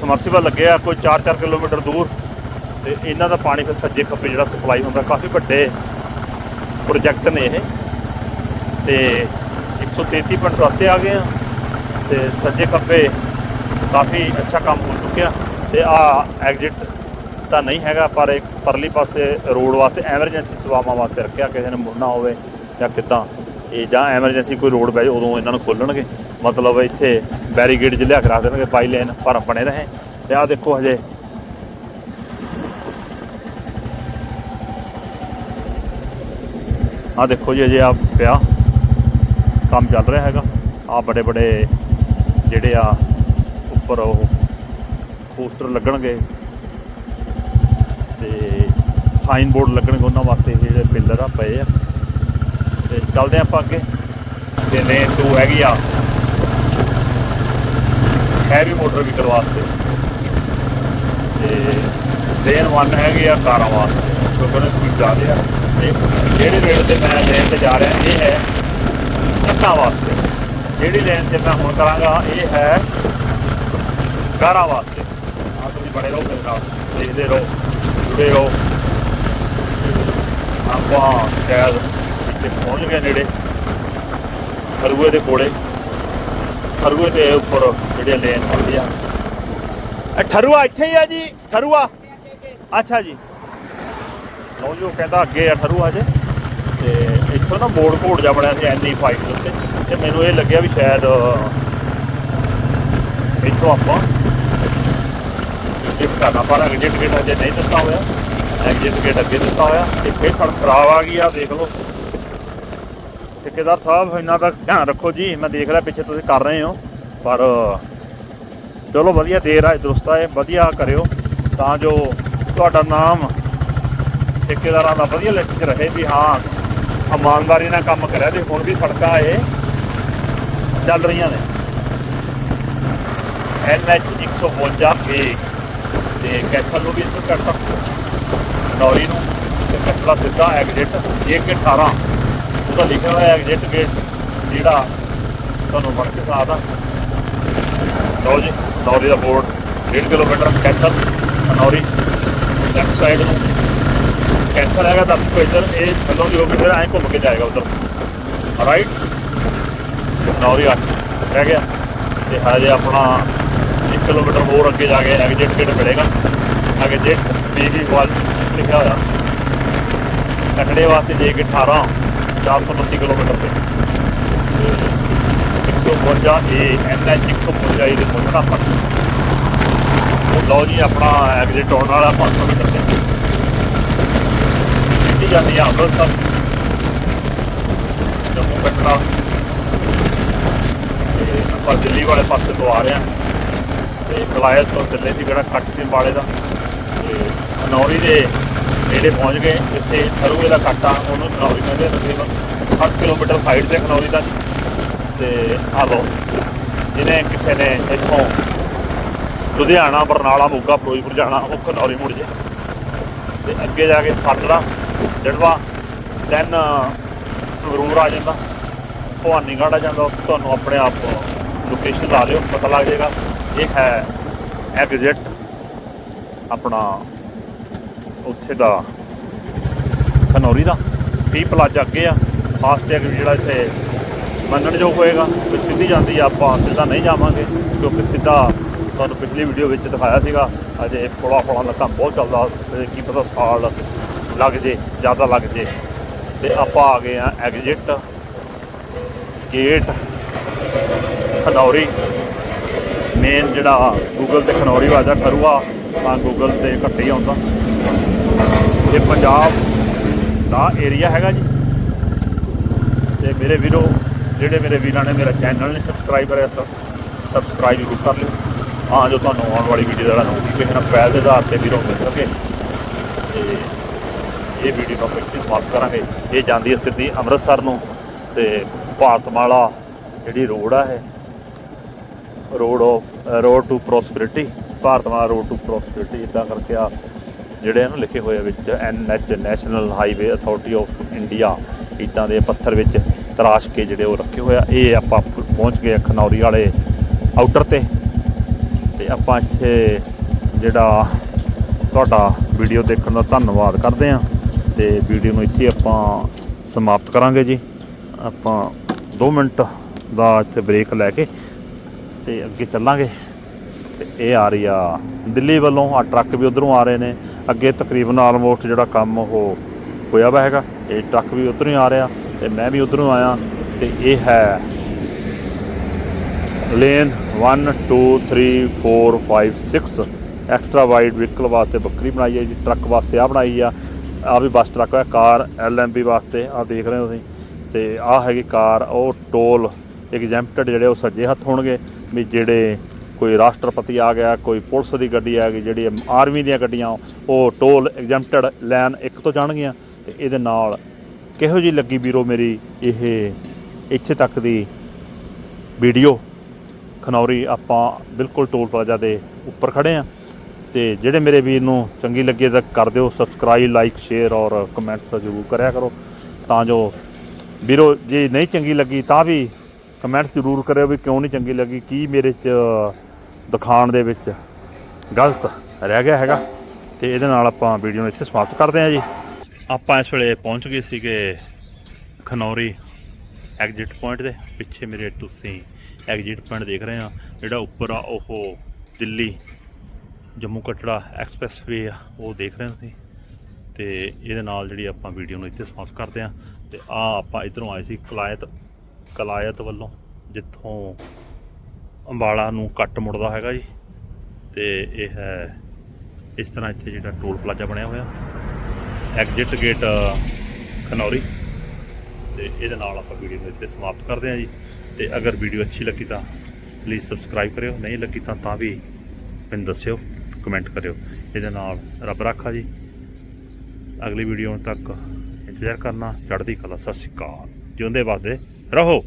ਸਮਰਸੀਬਲ ਲੱਗਿਆ ਕੋਈ 4-4 ਕਿਲੋਮੀਟਰ ਦੂਰ, ਤੇ ਇਹਨਾਂ ਦਾ ਪਾਣੀ ਫਿਰ ਸੱਜੇ ਖੱਬੇ ਜਿਹੜਾ ਸਪਲਾਈ ਹੁੰਦਾ, ਕਾਫੀ ਵੱਡੇ ਪ੍ਰੋਜੈਕਟ ਨੇ ਇਹ। ਤੇ 133.7 ਆ ਗਏ ਆ, ਤੇ ਸੱਜੇ ਖੱਬੇ ਕਾਫੀ ਅੱਛਾ ਕੰਮ ਹੋ ਚੁੱਕਿਆ, ਤੇ ਆ ਐਗਜ਼ਿਟ ਤਾਂ ਨਹੀਂ ਹੈਗਾ, ਪਰ ਇੱਕ ਪਰਲੀ ਪਾਸੇ ਰੋਡ ਵਾਸਤੇ, ਐਮਰਜੈਂਸੀ ਸੇਵਾਵਾਂ ਵਾਸਤੇ ਰੱਖਿਆ, ਕਿਸੇ ਨੇ ਮੁੜਨਾ ਹੋਵੇ ਜਾਂ ਕਿੱਦਾਂ, ਇਹ ਜਾਂ ਐਮਰਜੈਂਸੀ ਕੋਈ ਰੋਡ ਪੈ ਜਾਏ ਉਦੋਂ ਇਹਨਾਂ ਨੂੰ ਖੋਲਣਗੇ। ਮਤਲਬ ਇੱਥੇ ਬੈਰੀਗੇਡ ਜਿ ਲਿਆ ਕੇ ਰੱਖ ਦੇਣਗੇ ਬਾਈ ਲੇਨ ਪਰ ਬਣੇ ਰਹੇ। ਤੇ ਆਹ ਦੇਖੋ ਹਜੇ। ਆਹ ਦੇਖੋ ਜੀ ਅਜੇ ਆ ਪਿਆ। ਕੰਮ ਚੱਲ ਰਿਹਾ ਹੈਗਾ। ਆ ਬੜੇ ਬੜੇ ਜਿਹੜੇ ਆ ਉੱਪਰ ਉਹ ਪੋਸਟਰ ਲੱਗਣਗੇ। ਤੇ ਸਾਈਨ ਬੋਰਡ ਲੱਗਣਗੇ ਉਹਨਾਂ ਵਾਸਤੇ ਜਿਹੜੇ ਪਿੱਲਰ ਆ ਪਏ ਆ। ਤੇ ਚੱਲਦੇ ਆਪਾਂ ਅੱਗੇ। ਤੇ ਨੇ ਟੂ ਹੈਗੀ ਆ। ਹੈਵੀ ਮੋਟਰ ਵਹੀਕਲ ਵਾਸਤੇ ਤੇ ਲੇਨ 1 ਹੈਗੇ ਆ ਕਾਰਾਂ ਵਾਸਤੇ ਕਿਉਂਕਿ ਉਹਨੇ ਸਪੀਡ ਜ਼ਿਆਦਾ ਆ। ਤੇ ਜਿਹੜੇ ਰੇਟ ਤੇ ਮੈਂ ਲੈਣ ਤੇ ਜਾ ਰਿਹਾ, ਇਹ ਹੈ ਟਰੱਕਾਂ ਵਾਸਤੇ ਜਿਹੜੀ ਲੈਣ ਤੇ ਮੈਂ ਹੁਣ ਕਰਾਂਗਾ, ਇਹ ਹੈ ਕਾਰਾਂ ਵਾਸਤੇ ਆ ਤੁਸੀਂ ਬਣੇ ਰਹੋ ਮੇਰੇ ਨਾਲ। ਦੇਖਦੇ ਰਹੋ, ਜੁੜੇ ਰਹੋ। ਆਪਾਂ ਸ਼ਾਇਦ ਇੱਥੇ ਪਹੁੰਚ ਗਏ ਨੇੜੇ। ਖਰੂਏ ਦੇ ਕੋਲੇ। ਖਰੂਏ ਦੇ ਉੱਪਰ ਜਿਹੜੇ ਲੇਨ ਹੁੰਦੀ ਆ ਇਹ ਠਰੂਆ ਇੱਥੇ ਹੀ ਆ ਜੀ, ਠਰੂਆ। ਅੱਛਾ ਜੀ। ਲਓ ਜੀ, ਉਹ ਕਹਿੰਦਾ ਅੱਗੇ ਆ ਠਰੂਆ ਜੇ। ਤੇ ਇੱਥੋਂ ਨਾ ਮੋੜ ਘੋੜ ਜਾ ਬਣਿਆ ਸੀ ਐਨਈ 5 ਦੇ ਉੱਤੇ। ਤੇ ਮੈਨੂੰ ਇਹ ਲੱਗਿਆ ਵੀ ਸ਼ਾਇਦ, ਇੱਥੋਂ ਆਪਾਂ ਐਗਜ਼ਿਟ ਕਰਨਾ ਪਰ ਐਗਜ਼ਿਟ ਗੇਟ ਅਜੇ ਨਹੀਂ ਦਿੱਤਾ ਹੋਇਆ। ਐਗਜ਼ਿਟ ਗੇਟ ਅੱਗੇ ਦਿੱਤਾ ਹੋਇਆ। ਤੇ ਫਿਰ ਸੜਕ ਖਰਾਬ ਆ ਗਈ ਆ, ਦੇਖ ਲਓ। ਠੇਕੇਦਾਰ ਸਾਹਿਬ ਇਹਨਾਂ ਦਾ ਧਿਆਨ ਰੱਖੋ ਜੀ, ਮੈਂ ਦੇਖ ਰਿਹਾ ਪਿੱਛੇ ਤੁਸੀਂ ਕਰ ਰਹੇ ਹੋ। ਪਰ ਚਲੋ ਵਧੀਆ, ਦੇਰ ਆ ਦਰੁਸਤ ਇਹ ਵਧੀਆ ਕਰਿਓ। ਤਾਂ ਜੋ ਤੁਹਾਡਾ ਨਾਮ ਠੇਕੇਦਾਰਾਂ ਦਾ ਵਧੀਆ ਲਿਸਟ 'ਚ ਰਹੇ ਵੀ ਹਾਂ, ਇਮਾਨਦਾਰੀ ਨਾਲ ਕੰਮ ਕਰਿਆ ਤੇ ਹੁਣ ਵੀ ਸੜਕਾਂ ਇਹ ਚੱਲ ਰਹੀਆਂ ਨੇ। ਐਨਐਚ 152 ਏ ਤੇ ਕੈਥਲ ਨੂੰ ਵੀ ਇੱਥੇ ਕਰ ਸਕਦੇ ਹੋ। ਨੌਰੀ ਨੂੰ ਤੇ ਕੈਥਲਾ ਸਿੱਧਾ ਐਗਜ਼ਿਟ 1 18 ਉਹਦਾ ਲਿਖਿਆ ਹੋਇਆ ਐਗਜ਼ਿਟ ਗੇਟ ਜਿਹੜਾ ਤੁਹਾਨੂੰ ਬਣ ਕੇ ਸਾਦਾ ਲਓ ਜੀ ਨੌਰੀ ਦਾ board 1.5 kilometre Kaithal Nauri left side ਨੂੰ। ਕੈਥਲ ਹੈਗਾ ਤਾਂ ਆਪਕੋ ਇੱਧਰ, ਇਹ ਥੱਲੋਂ ਦੀ ਹੋ ਕੇ ਫਿਰ ਐਂ ਘੁੰਮ ਕੇ ਜਾਏਗਾ ਉਧਰ। ਰਾਈਟ ਨੌਰੀ ਆ ਰਹਿ ਗਿਆ। ਤੇ ਹਜੇ ਆਪਣਾ 1 ਕਿਲੋਮੀਟਰ ਹੋਰ ਅੱਗੇ ਜਾ ਕੇ ਐਗਜ਼ਿਟ ਗੇਟ ਮਿਲੇਗਾ? ਅੱਗੇ ਜੇ ਬੀਬੀ ਵਾਲ ਲਿਖਿਆ ਹੋਇਆ। ਕੱਟੜੇ ਵਾਸਤੇ ਜੇ ਕਿ 18 429 ਕਿਲੋਮੀਟਰ ਤੇ। 152 ਇਹ ਐਨਐਚ 152 ਦੇ ਪਹੁੰਚਣਾ ਪਰ ਉਹ ਲਓ ਜੀ ਆਪਣਾ ਐਗਜ਼ਿਟ ਹੋਣ ਵਾਲਾ 500 ਮੀਟਰ ਤੇ। ਸਿੱਧੀ ਜਾਂਦੀ ਆ ਅੰਮ੍ਰਿਤਸਰ। ਜੰਮੂ ਕਟੜਾ। ਤੇ ਆਪਾਂ ਦਿੱਲੀ ਵਾਲੇ ਪਾਸੇ ਤੋਂ ਆ ਰਹੇ ਹਾਂ। ਤੇ ਕਲਾਇਤ ਤੋਂ ਚੱਲੇ ਸੀ ਜਿਹੜਾ ਕੱਟ ਸੀ ਵਾਲੇ ਦਾ। ਤੇ ਅਨੌਰੀ ਦੇ ਨੇੜੇ ਪਹੁੰਚ ਗਏ। ਜਿੱਥੇ ਥਰੂਏ ਦਾ ਕੱਟ ਆ ਉਹਨੂੰ ਖਨੌਰੀ ਕਹਿੰਦੇ ਤਕਰੀਬਨ 7 ਕਿਲੋਮੀਟਰ ਸਾਈਡ ਤੇ ਖਨੌਰੀ ਦਾ। ਤੇ ਆ ਲੋ ਜਿਹਨੇ ਕਿਸੇ ਨੇ ਇੱਥੋਂ ਲੁਧਿਆਣਾ, ਬਰਨਾਲਾ, ਮੋਗਾ, ਫਿਰੋਜ਼ਪੁਰ ਜਾਣਾ, ਉਹ ਖਨੌਰੀ ਮੁੜ ਜੇ ਤੇ ਅੱਗੇ ਜਾ ਕੇ ਫਾਟੜਾ, ਜੜਵਾ, ਦੈਨ ਸੰਗਰੂਰ ਆ ਜਾਂਦਾ। ਭਵਾਨੀਗੜ੍ਹ ਆ ਜਾਂਦਾ, ਉੱਥੇ ਤੁਹਾਨੂੰ ਆਪਣੇ ਆਪ ਲੋਕੇਸ਼ਨ ਲਾ ਲਿਓ ਪਤਾ ਲੱਗ ਜਾਏਗਾ। ਇਹ ਹੈ ਐਗਜ਼ਿਟ ਆਪਣਾ ਉੱਥੇ ਦਾ ਖਨੌਰੀ ਦਾ ਪੀ ਪਲਾਜ਼ਾ ਅੱਗੇ ਆ ਫਾਸਟੈਗ ਜਿਹੜਾ ਇੱਥੇ ਮੰਨਣਯੋਗ ਹੋਏਗਾ, ਤੇ ਸਿੱਧੀ ਜਾਂਦੀ ਆ, ਆਪਾਂ ਸਿੱਧਾ ਨਹੀਂ ਜਾਵਾਂਗੇ, ਕਿਉਂਕਿ ਸਿੱਧਾ ਤੁਹਾਨੂੰ ਪਿਛਲੀ ਵੀਡੀਓ ਵਿੱਚ ਦਿਖਾਇਆ ਸੀਗਾ, ਅਜੇ ਪੁਲਾ ਪੁਲਾਂ ਦਾ ਕੰਮ ਬਹੁਤ ਚੱਲਦਾ, ਤੇ ਕੀ ਪਤਾ ਸਾਲ ਲੱਗ ਜੇ, ਜ਼ਿਆਦਾ ਲੱਗ ਜੇ। ਤੇ ਆਪਾਂ ਆ ਗਏ ਆ ਐਗਜ਼ਿਟ ਗੇਟ ਖਨੌਰੀ। ਮੇਨ ਜਿਹੜਾ ਗੂਗਲ ਤੇ ਖਨੌਰੀ ਵਾਜਾ ਕਰੂਆ ਤਾਂ ਗੂਗਲ ਤੇ ਘੱਟੇ ਹੀ ਆਉਂਦਾ। ਇਹ ਪੰਜਾਬ ਦਾ ਏਰੀਆ ਹੈਗਾ ਜੀ। ਤੇ ਮੇਰੇ ਵੀਰੋ, ਜਿਹੜੇ ਮੇਰੇ ਵੀਰਾਂ ਨੇ ਮੇਰਾ ਚੈਨਲ ਨਹੀਂ ਸਬਸਕ੍ਰਾਈਬ ਕਰਿਆ ਸਬਸਕ੍ਰਾਈਬ ਜ਼ਰੂਰ ਕਰ ਲਿਓ। ਹਾਂ, ਜੋ ਤੁਹਾਨੂੰ ਆਉਣ ਵਾਲੀ ਵੀਡੀਓ ਦਾ ਨੋਟੀਫਿਕੇਸ਼ਨ ਪਹਿਲ ਦੇ ਆਧਾਰ ਤੇ ਵੀਰੋ ਮਿਲ ਸਕੇ। ਤੇ ਇਹ ਵੀਡੀਓ ਨੂੰ ਆਪਾਂ ਇੱਥੇ ਸਮਾਪਤ ਕਰਾਂਗੇ। ਇਹ ਜਾਂਦੀ ਹੈ ਸਿੱਧੀ ਅੰਮ੍ਰਿਤਸਰ ਨੂੰ, ਤੇ ਭਾਰਤਮਾਲਾ ਜਿਹੜੀ ਰੋਡ ਆ ਇਹ road of road to prosperity Bharatmala road to prosperity ਇਦਾਂ ਕਰਕੇ ਆ ਜਿਹੜੇ ਇਹਨੂੰ ਲਿਖੇ ਹੋਏ ਆ ਵਿੱਚ NH National Highway Authority of India ਇਦਾਂ ਦੇ ਪੱਥਰ ਵਿੱਚ ਤਰਾਸ਼ ਕੇ ਜਿਹੜੇ ਉਹ ਰੱਖੇ ਹੋਏ ਆ। ਇਹ ਆਪਾਂ ਪਹੁੰਚ ਗਏ ਖਨੌਰੀ ਵਾਲੇ ਆਊਟਰ ਤੇ। ਤੇ ਆਪਾਂ ਇੱਥੇ ਜਿਹੜਾ ਤੁਹਾਡਾ ਵੀਡੀਓ ਦੇਖਣ ਦਾ ਧੰਨਵਾਦ ਕਰਦੇ ਹਾਂ ਤੇ ਵੀਡੀਓ ਨੂੰ ਇੱਥੇ ਆਪਾਂ ਸਮਾਪਤ ਕਰਾਂਗੇ ਜੀ। ਆਪਾਂ 2 ਮਿੰਟ ਦਾ ਇੱਥੇ ਬ੍ਰੇਕ ਲੈ ਕੇ ਤੇ ਅੱਗੇ ਚੱਲਾਂਗੇ। ਤੇ ਇਹ ਆ ਰਹੀ ਆ ਦਿੱਲੀ ਵੱਲੋਂ ਆ ਟਰੱਕ ਵੀ ਉਧਰੋਂ ਆ ਰਹੇ ਨੇ। ਅੱਗੇ ਤਕਰੀਬਨ ਆਲਮੋਸਟ ਜਿਹੜਾ ਕੰਮ ਉਹ ਹੋਇਆ ਵਾ ਹੈਗਾ, ਇਹ ਟਰੱਕ ਵੀ ਉਧਰੋਂ ਹੀ ਆ ਰਿਹਾ ਤੇ ਮੈਂ ਵੀ ਉਧਰੋਂ ਆਇਆ ਤੇ ਇਹ ਹੈ ਲੇਨ 1 2 3 4 5 6 ਐਕਸਟਰਾ ਵਾਈਡ ਵਹੀਕਲ ਵਾਸਤੇ ਬੱਕਰੀ ਬਣਾਈ ਹੈ ਜੀ, ਟਰੱਕ ਵਾਸਤੇ ਆ ਬਣਾਈ ਆ ਆ ਵੀ ਬੱਸ ਟਰੱਕ ਹੈ ਕਾਰ ਐਲਐਮਬੀ ਵਾਸਤੇ ਆ ਦੇਖ ਰਹੇ ਹੋ ਤੁਸੀਂ, ਤੇ ਆ ਹੈਗੀ ਕਾਰ, ਉਹ ਟੋਲ ਐਗਜ਼ੈਂਪਟਡ ਜਿਹੜੇ ਉਹ ਸੱਜੇ ਹੱਥ ਹੋਣਗੇ, ਵੀ ਜਿਹੜੇ ਕੋਈ ਰਾਸ਼ਟਰਪਤੀ ਆ ਗਿਆ, ਕੋਈ ਪੁਲਿਸ ਦੀ ਗੱਡੀ ਆ ਗਈ, ਜਿਹੜੀ ਆਰਮੀ ਦੀਆਂ ਗੱਡੀਆਂ, ਉਹ ਟੋਲ ਐਗਜ਼ੈਂਪਟਡ ਲਾਈਨ ਇੱਕ ਤੋਂ ਜਾਣਗੀਆਂ ਤੇ ਇਹਦੇ ਨਾਲ ਕਿਹੋ ਜੀ ਲੱਗੀ ਵੀਰੋ ਮੇਰੀ ਇਹ ਇੱਥੇ ਤੱਕ ਦੀ ਵੀਡੀਓ? ਖਨੌਰੀ ਆਪਾਂ ਬਿਲਕੁਲ ਟੋਲ ਪਲਾਜ਼ਾ ਦੇ ਉੱਪਰ ਖੜੇ ਆ ਤੇ ਜਿਹੜੇ ਮੇਰੇ ਵੀਰ ਨੂੰ ਚੰਗੀ ਲੱਗੇ ਤਾਂ ਕਰ ਦਿਓ ਸਬਸਕ੍ਰਾਈਬ ਲਾਈਕ ਸ਼ੇਅਰ ਔਰ ਕਮੈਂਟਸ ਜ਼ਰੂਰ ਕਰਿਆ ਕਰੋ। ਤਾਂ ਜੋ ਵੀਰੋ ਜੇ ਨਹੀਂ ਚੰਗੀ ਲੱਗੀ ਤਾਂ ਵੀ ਕਮੈਂਟਸ ਜ਼ਰੂਰ ਕਰਿਓ ਵੀ ਕਿਉਂ ਨਹੀਂ ਚੰਗੀ ਲੱਗੀ, ਕੀ ਮੇਰੇ ਚ ਦਿਖਾਉਣ ਦੇ ਵਿੱਚ ਗਲਤ ਰਹਿ ਗਿਆ ਹੈਗਾ ਤੇ ਇਹਦੇ ਨਾਲ ਆਪਾਂ ਵੀਡੀਓ ਨੂੰ ਇੱਥੇ ਸਮਾਪਤ ਕਰਦੇ ਹਾਂ ਜੀ। ਆਪਾਂ ਇਸ ਵੇਲੇ ਪਹੁੰਚ ਗਏ ਸੀਗੇ ਖਨੌਰੀ ਐਗਜ਼ਿਟ ਪੁਆਇੰਟ ਦੇ। ਪਿੱਛੇ ਮੇਰੇ ਤੁਸੀਂ ਐਗਜ਼ਿਟ ਪੁਆਇੰਟ ਦੇਖ ਰਹੇ ਆ ਜਿਹੜਾ ਉੱਪਰ ਆ ਉਹ ਦਿੱਲੀ ਜੰਮੂ ਕਟੜਾ ਐਕਸਪ੍ਰੈਸ ਵੇ ਆ, ਉਹ ਦੇਖ ਰਹੇ ਹੋ ਤੁਸੀਂ। ਤੇ ਇਹਦੇ ਨਾਲ ਜਿਹੜੀ ਆਪਾਂ ਵੀਡੀਓ ਨੂੰ ਇੱਥੇ ਸਮਾਪਤ ਕਰਦੇ ਆ ਤੇ ਆ ਆਪਾਂ ਇਧਰੋਂ ਆਏ ਸੀ ਕਲਾਇਤ ਕਲਾਇਤ ਵੱਲੋਂ, ਜਿੱਥੋਂ ਅੰਬਾਲਾ ਨੂੰ ਕੱਟ ਮੁੜਦਾ ਹੈਗਾ ਜੀ। ਤੇ ਇਹ ਹੈ ਇਸ ਤਰ੍ਹਾਂ ਇੱਥੇ ਜਿਹੜਾ ਟੋਲ ਪਲਾਜ਼ਾ ਬਣਿਆ ਹੋਇਆ। Exit gate Khanauri. ਤੇ ਇਹਦੇ ਨਾਲ ਆਪਾਂ ਵੀਡੀਓ ਨੂੰ ਇੱਥੇ ਸਮਾਪਤ ਕਰਦੇ ਹਾਂ ਜੀ। ਤੇ ਅਗਰ ਵੀਡੀਓ ਅੱਛੀ ਲੱਗੀ ਤਾਂ ਪਲੀਜ਼ ਸਬਸਕ੍ਰਾਈਬ ਕਰਿਓ। ਨਹੀਂ ਲੱਗੀ ਤਾਂ ਤਾਂ ਵੀ ਮੈਨੂੰ ਦੱਸਿਓ ਕਮੈਂਟ ਕਰਿਓ। ਇਹਦੇ ਨਾਲ ਰੱਬ ਰੱਖਾ ਜੀ। ਅਗਲੀ ਵੀਡੀਓ ਤੱਕ ਇੰਤਜ਼ਾਰ ਕਰਨਾ। ਚੜ੍ਹਦੀ ਕਲਾ। ਸਤਿ ਸ਼੍ਰੀ ਅਕਾਲ। ਜਿਉਂਦੇ ਵਾਸਤੇ ਰਹੋ।